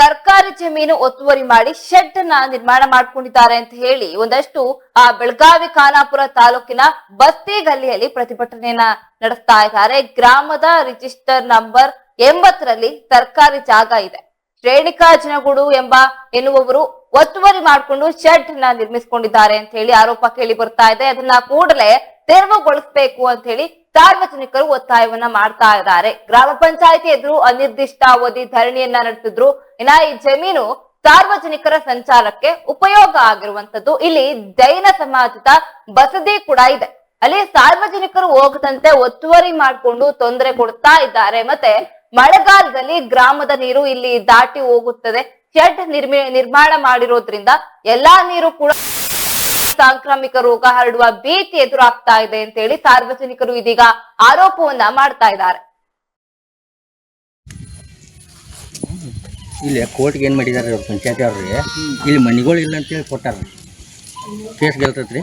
ಸರ್ಕಾರಿ ಜಮೀನು ಒತ್ತುವರಿ ಮಾಡಿ ಶೆಡ್ನ ನಿರ್ಮಾಣ ಮಾಡ್ಕೊಂಡಿದ್ದಾರೆ ಅಂತ ಹೇಳಿ ಒಂದಷ್ಟು, ಆ, ಬೆಳಗಾವಿ ಖಾನಾಪುರ ತಾಲೂಕಿನ ಬಸ್ತಿ ಗಲ್ಲಿಯಲ್ಲಿ ಪ್ರತಿಭಟನೆಯನ್ನ ನಡೆಸ್ತಾ ಇದ್ದಾರೆ. ಗ್ರಾಮದ ರಿಜಿಸ್ಟರ್ ನಂಬರ್ ಎಂಬತ್ತರಲ್ಲಿ ಸರ್ಕಾರಿ ಜಾಗ ಇದೆ. ಶ್ರೇಣಿಕಾ ಜನಗುಡು ಎಂಬ ಎನ್ನುವವರು ಒತ್ತುವರಿ ಮಾಡಿಕೊಂಡು ಶೆಡ್ನ ನಿರ್ಮಿಸಿಕೊಂಡಿದ್ದಾರೆ ಅಂತ ಹೇಳಿ ಆರೋಪ ಕೇಳಿ ಬರ್ತಾ ಇದೆ. ಅದನ್ನ ಕೂಡಲೇ ತೆರವುಗೊಳಿಸಬೇಕು ಅಂತ ಹೇಳಿ ಸಾರ್ವಜನಿಕರು ಒತ್ತಾಯವನ್ನ ಮಾಡ್ತಾ ಇದ್ದಾರೆ. ಗ್ರಾಮ ಪಂಚಾಯತಿ ಎದುರು ಅನಿರ್ದಿಷ್ಟಾವಧಿ ಧರಣಿಯನ್ನ ನಡೆಸಿದ್ರು. ಇನ್ನ ಈ ಜಮೀನು ಸಾರ್ವಜನಿಕರ ಸಂಚಾರಕ್ಕೆ ಉಪಯೋಗ ಆಗಿರುವಂತದ್ದು ಇಲ್ಲಿ ಜೈನ ಸಮಾಜದ ಬಸದಿ ಕೂಡ ಇದೆ. ಅಲ್ಲಿ ಸಾರ್ವಜನಿಕರು ಹೋಗದಂತೆ ಒತ್ತುವರಿ ಮಾಡಿಕೊಂಡು ತೊಂದರೆ ಕೊಡ್ತಾ ಇದ್ದಾರೆ. ಮತ್ತೆ ಮಳೆಗಾಲದಲ್ಲಿ ಗ್ರಾಮದ ನೀರು ಇಲ್ಲಿ ದಾಟಿ ಹೋಗುತ್ತದೆ. ಶೆಡ್ ನಿರ್ಮಿ ನಿರ್ಮಾಣ ಮಾಡಿರೋದ್ರಿಂದ ಎಲ್ಲಾ ನೀರು ಕೂಡ ಸಾಂಕ್ರಾಮಿಕ ರೋಗ ಹರಡುವ ಭೀತಿ ಎದುರಾಗ್ತಾ ಇದೆ ಅಂತ ಹೇಳಿ ಸಾರ್ವಜನಿಕರು ಇದೀಗ ಆರೋಪವನ್ನ ಮಾಡ್ತಾ ಇದ್ದಾರೆ. ಇಲ್ಲಿ ಕೋರ್ಟ್ಗೆ ಏನು ಮಾಡಿದಾರೆ ಅವ್ರು ಪಂಚಾಯತಿ ಅವ್ರಿಗೆ ಇಲ್ಲಿ ಮನಿಗಳು ಇಲ್ಲ ಅಂತೇಳಿ ಕೊಟ್ಟಾರ. ಕೇಸ್ ಗೆಲ್ತೈತ್ರಿ?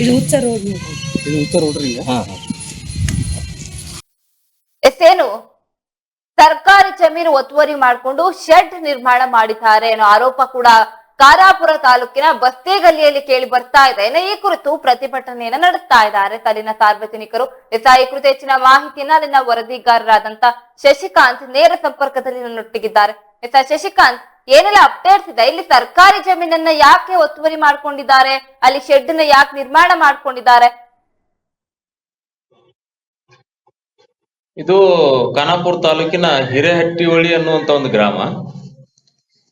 ಇದು ಹುಚ್ಚ ರೋಡ್ ಇದು ರೋಡ್ ರೀ ಹಾಂ. ಎಷ್ಟೇನು ಸರ್ಕಾರಿ ಜಮೀನು ಒತ್ತುವರಿ ಮಾಡಿಕೊಂಡು ಶೆಡ್ ನಿರ್ಮಾಣ ಮಾಡಿದ್ದಾರೆ ಅನ್ನೋ ಆರೋಪ ಕೂಡ ಕಾರಾಪುರ ತಾಲೂಕಿನ ಬಸ್ತಿ ಗಲ್ಲಿಯಲ್ಲಿ ಕೇಳಿ ಬರ್ತಾ ಇದೆ. ಇನ್ನು ಈ ಕುರಿತು ಪ್ರತಿಭಟನೆಯನ್ನ ನಡೆಸ್ತಾ ಇದ್ದಾರೆ ಅಲ್ಲಿನ ಸಾರ್ವಜನಿಕರು. ಎಸ್ ಈ ಕುರಿತು ಹೆಚ್ಚಿನ ಮಾಹಿತಿಯನ್ನ ಅಲ್ಲಿನ ವರದಿಗಾರರಾದಂತ ಶಶಿಕಾಂತ್ ನೇರ ಸಂಪರ್ಕದಲ್ಲಿ ನನ್ನೊಟ್ಟಿಗಿದ್ದಾರೆ. ಎಸ್ ಶಶಿಕಾಂತ್ ಏನೆಲ್ಲ ಅಪ್ಡೇಟ್ಸ್ ಇದೆ? ಇಲ್ಲಿ ಸರ್ಕಾರಿ ಜಮೀನನ್ನ ಯಾಕೆ ಒತ್ತುವರಿ ಮಾಡ್ಕೊಂಡಿದ್ದಾರೆ? ಅಲ್ಲಿ ಶೆಡ್ನ ಯಾಕೆ ನಿರ್ಮಾಣ ಮಾಡ್ಕೊಂಡಿದ್ದಾರೆ? ಇದು ಖಾನಾಪುರ ತಾಲೂಕಿನ ಹಿರೇಹಟ್ಟಿಹೊಳಿ ಅನ್ನುವಂತ ಒಂದು ಗ್ರಾಮ.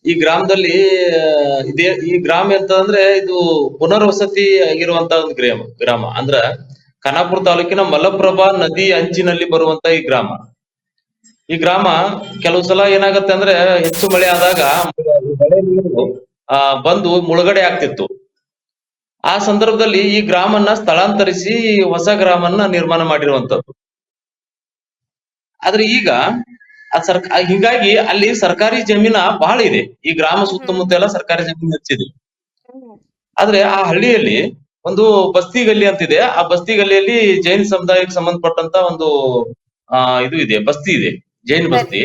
ಈ ಗ್ರಾಮದಲ್ಲಿ, ಇದೇ, ಈ ಗ್ರಾಮ ಎಂತಂದ್ರೆ ಇದು ಪುನರ್ವಸತಿ ಆಗಿರುವಂತ ಒಂದು ಗ್ರಾಮ ಗ್ರಾಮ. ಅಂದ್ರ ಖಾನಾಪುರ ತಾಲೂಕಿನ ಮಲಪ್ರಭಾ ನದಿ ಅಂಚಿನಲ್ಲಿ ಬರುವಂತ ಈ ಗ್ರಾಮ. ಈ ಗ್ರಾಮ ಕೆಲವು ಸಲ ಏನಾಗತ್ತೆ ಅಂದ್ರೆ ಹೆಚ್ಚು ಮಳೆ ಆದಾಗ ಮಳೆ ನೀರು ಆ, ಬಂದು ಮುಳುಗಡೆ ಆಗ್ತಿತ್ತು. ಆ ಸಂದರ್ಭದಲ್ಲಿ ಈ ಗ್ರಾಮನ್ನ ಸ್ಥಳಾಂತರಿಸಿ ಹೊಸ ಗ್ರಾಮನ್ನ ನಿರ್ಮಾಣ ಮಾಡಿರುವಂತದ್ದು ಆದ್ರೆ ಈಗ ಆ ಸರ್ಕ ಹೀಗಾಗಿ ಅಲ್ಲಿ ಸರ್ಕಾರಿ ಜಮೀನ ಬಹಳ ಇದೆ. ಈ ಗ್ರಾಮ ಸುತ್ತಮುತ್ತ ಎಲ್ಲ ಸರ್ಕಾರಿ ಜಮೀನು ಹೆಚ್ಚಿದೆ. ಆದ್ರೆ ಆ ಹಳ್ಳಿಯಲ್ಲಿ ಒಂದು ಬಸ್ತಿ ಗಲ್ಲಿ ಅಂತಿದೆ. ಆ ಬಸ್ತಿ ಗಲ್ಲಿಯಲ್ಲಿ ಜೈನ್ ಸಮುದಾಯಕ್ಕೆ ಸಂಬಂಧಪಟ್ಟಂತ ಒಂದು, ಆ, ಇದು ಇದೆ, ಬಸ್ತಿ ಇದೆ. ಜೈನ್ ಬಸ್ತಿ.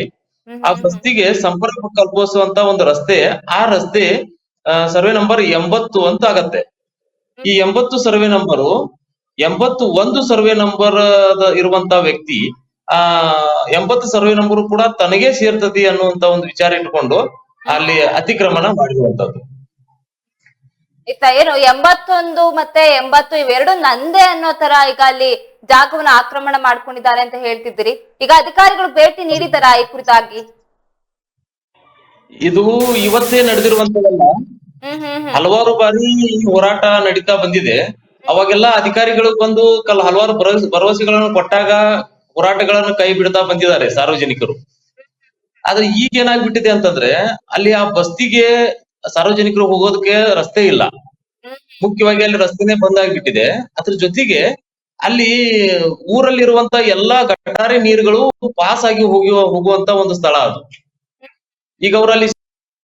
ಆ ಬಸ್ತಿಗೆ ಸಂಪರ್ಕ ಕಲ್ಪಿಸುವಂತ ಒಂದು ರಸ್ತೆ ಆ ರಸ್ತೆ ಸರ್ವೆ ನಂಬರ್ ಎಂಬತ್ತು ಅಂತ ಆಗತ್ತೆ. ಈ ಎಂಬತ್ತು ಸರ್ವೆ ನಂಬರು ಎಂಬತ್ತು ಒಂದು ಸರ್ವೆ ನಂಬರ್ ಇರುವಂತ ವ್ಯಕ್ತಿ ಆ ಎಂಬತ್ತು ಸರ್ವೆ ನಂಬರ್ ಕೂಡ ತನಗೇ ಸೇರ್ತದೆ ಅನ್ನುವಂತ ಒಂದು ವಿಚಾರ ಇಟ್ಕೊಂಡು ಅಲ್ಲಿ ಅತಿಕ್ರಮಣ ಮಾಡಿರುವಂತದ್ದು ಏನು ಎಂಬತ್ತೊಂದು ಮತ್ತೆ ಎಂಬತ್ತು ಇವೆರಡು ನಂದೇ ಅನ್ನೋ ತರ ಈಗ ಅಲ್ಲಿ ಜಾಗವನ್ನ ಆಕ್ರಮಣ ಮಾಡ್ಕೊಂಡಿದ್ದಾರೆ ಅಂತ ಹೇಳ್ತಿದ್ದೀರಿ. ಈಗ ಅಧಿಕಾರಿಗಳು ಭೇಟಿ ನೀಡಿದಾರಾ ಈ ಕುರಿತಾಗಿ? ಇದು ಇವತ್ತೇ ನಡೆದಿರುವಂತದಲ್ಲ. ಹಲವಾರು ಬಾರಿ ಹೋರಾಟ ನಡೀತಾ ಬಂದಿದೆ. ಅವಾಗೆಲ್ಲ ಅಧಿಕಾರಿಗಳು ಬಂದು ಕಲ್ ಹಲವಾರು ಭರವಸೆ ಭರವಸೆಗಳನ್ನು ಕೊಟ್ಟಾಗ ಹೋರಾಟಗಳನ್ನು ಕೈ ಬಿಡ್ತಾ ಬಂದಿದ್ದಾರೆ ಸಾರ್ವಜನಿಕರು. ಆದ್ರೆ ಈಗ ಏನಾಗ್ಬಿಟ್ಟಿದೆ ಅಂತಂದ್ರೆ ಅಲ್ಲಿ ಆ ಬಸ್ತಿಗೆ ಸಾರ್ವಜನಿಕರು ಹೋಗೋದಕ್ಕೆ ರಸ್ತೆ ಇಲ್ಲ. ಮುಖ್ಯವಾಗಿ ಅಲ್ಲಿ ರಸ್ತೆನೇ ಬಂದಾಗ್ಬಿಟ್ಟಿದೆ ಅದ್ರ ಜೊತೆಗೆ ಅಲ್ಲಿ ಊರಲ್ಲಿರುವಂತ ಎಲ್ಲಾ ಗಟಾರಿ ನೀರುಗಳು ಪಾಸ್ ಆಗಿ ಹೋಗಿ ಹೋಗುವಂತ ಒಂದು ಸ್ಥಳ ಅದು. ಈಗ ಅವರಲ್ಲಿ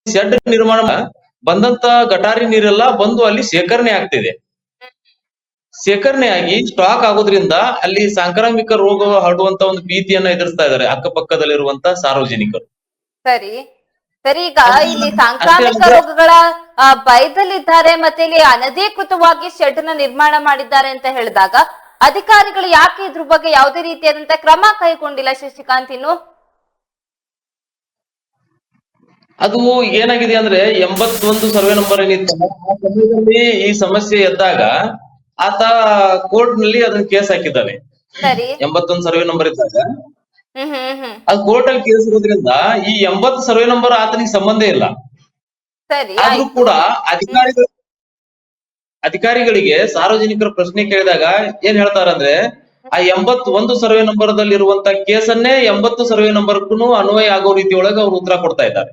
ಶೆಡ್ ನಿರ್ಮಾಣ ಬಂದಂತ ಗಟಾರಿ ನೀರೆಲ್ಲ ಬಂದು ಅಲ್ಲಿ ಶೇಖರಣೆ ಆಗ್ತಿದೆ. ಶೇಖರಣೆ ಆಗಿ ಸ್ಟಾಕ್ ಆಗೋದ್ರಿಂದ ಅಲ್ಲಿ ಸಾಂಕ್ರಾಮಿಕ ರೋಗ ಹರಡುವಂತ ಒಂದು ಭೀತಿಯನ್ನ ಎದುರಿಸ್ತಾ ಇದ್ದಾರೆ ಅಕ್ಕಪಕ್ಕದಲ್ಲಿರುವಂತ ಸಾರ್ವಜನಿಕರು. ಸರಿ. ಸರಿ ಈಗ ಇಲ್ಲಿ ಸಾಂಕ್ರಾಮಿಕ ರೋಗಗಳ ಭಯದಲ್ಲಿದ್ದಾರೆ ಮತ್ತೆ ಇಲ್ಲಿ ಅನಧಿಕೃತವಾಗಿ ಶೆಡ್ನ ನಿರ್ಮಾಣ ಮಾಡಿದ್ದಾರೆ ಅಂತ ಹೇಳಿದಾಗ ಅಧಿಕಾರಿಗಳು ಯಾಕೆ ಇದ್ರ ಬಗ್ಗೆ ಯಾವುದೇ ರೀತಿಯಾದಂತ ಕ್ರಮ ಕೈಗೊಂಡಿಲ್ಲ ಶಶಿಕಾಂತ್ ಇನ್ನು? ಅದು ಏನಾಗಿದೆ ಅಂದ್ರೆ ಎಂಬತ್ತೊಂದು ಸರ್ವೆ ನಂಬರ್ ಏನಿತ್ತಲ್ಲ ಆ ಸಮಯದಲ್ಲಿ ಈ ಸಮಸ್ಯೆ ಎದ್ದಾಗ ಆತ ಕೋರ್ಟ್ನಲ್ಲಿ ಅದನ್ನ ಕೇಸ್ ಹಾಕಿದ್ದಾನೆ. ಎಂಬತ್ತೊಂದು ಸರ್ವೆ ನಂಬರ್ ಇದ್ದಾಗ. ಅದು ಕೋರ್ಟ್ ಅಲ್ಲಿ ಕೇಸ್ ಇರೋದ್ರಿಂದ ಈ ಎಂಬತ್ತು ಸರ್ವೆ ನಂಬರ್ ಆತನಿಗೆ ಸಂಬಂಧ ಇಲ್ಲ. ಸರಿ ಆದ್ರೂ ಕೂಡ ಅಧಿಕಾರಿಗಳು ಅಧಿಕಾರಿಗಳಿಗೆ ಸಾರ್ವಜನಿಕರ ಪ್ರಶ್ನೆ ಕೇಳಿದಾಗ ಏನ್ ಹೇಳ್ತಾರಂದ್ರೆ ಆ ಎಂಬತ್ ಒಂದು ಸರ್ವೆ ನಂಬರ್ ದಲ್ಲಿ ಇರುವಂತ ಕೇಸನ್ನೇ ಎಂಬತ್ತು ಸರ್ವೆ ನಂಬರ್ಗೂ ಅನ್ವಯ ಆಗೋ ರೀತಿ ಒಳಗೆ ಅವ್ರು ಉತ್ತರ ಕೊಡ್ತಾ ಇದ್ದಾರೆ.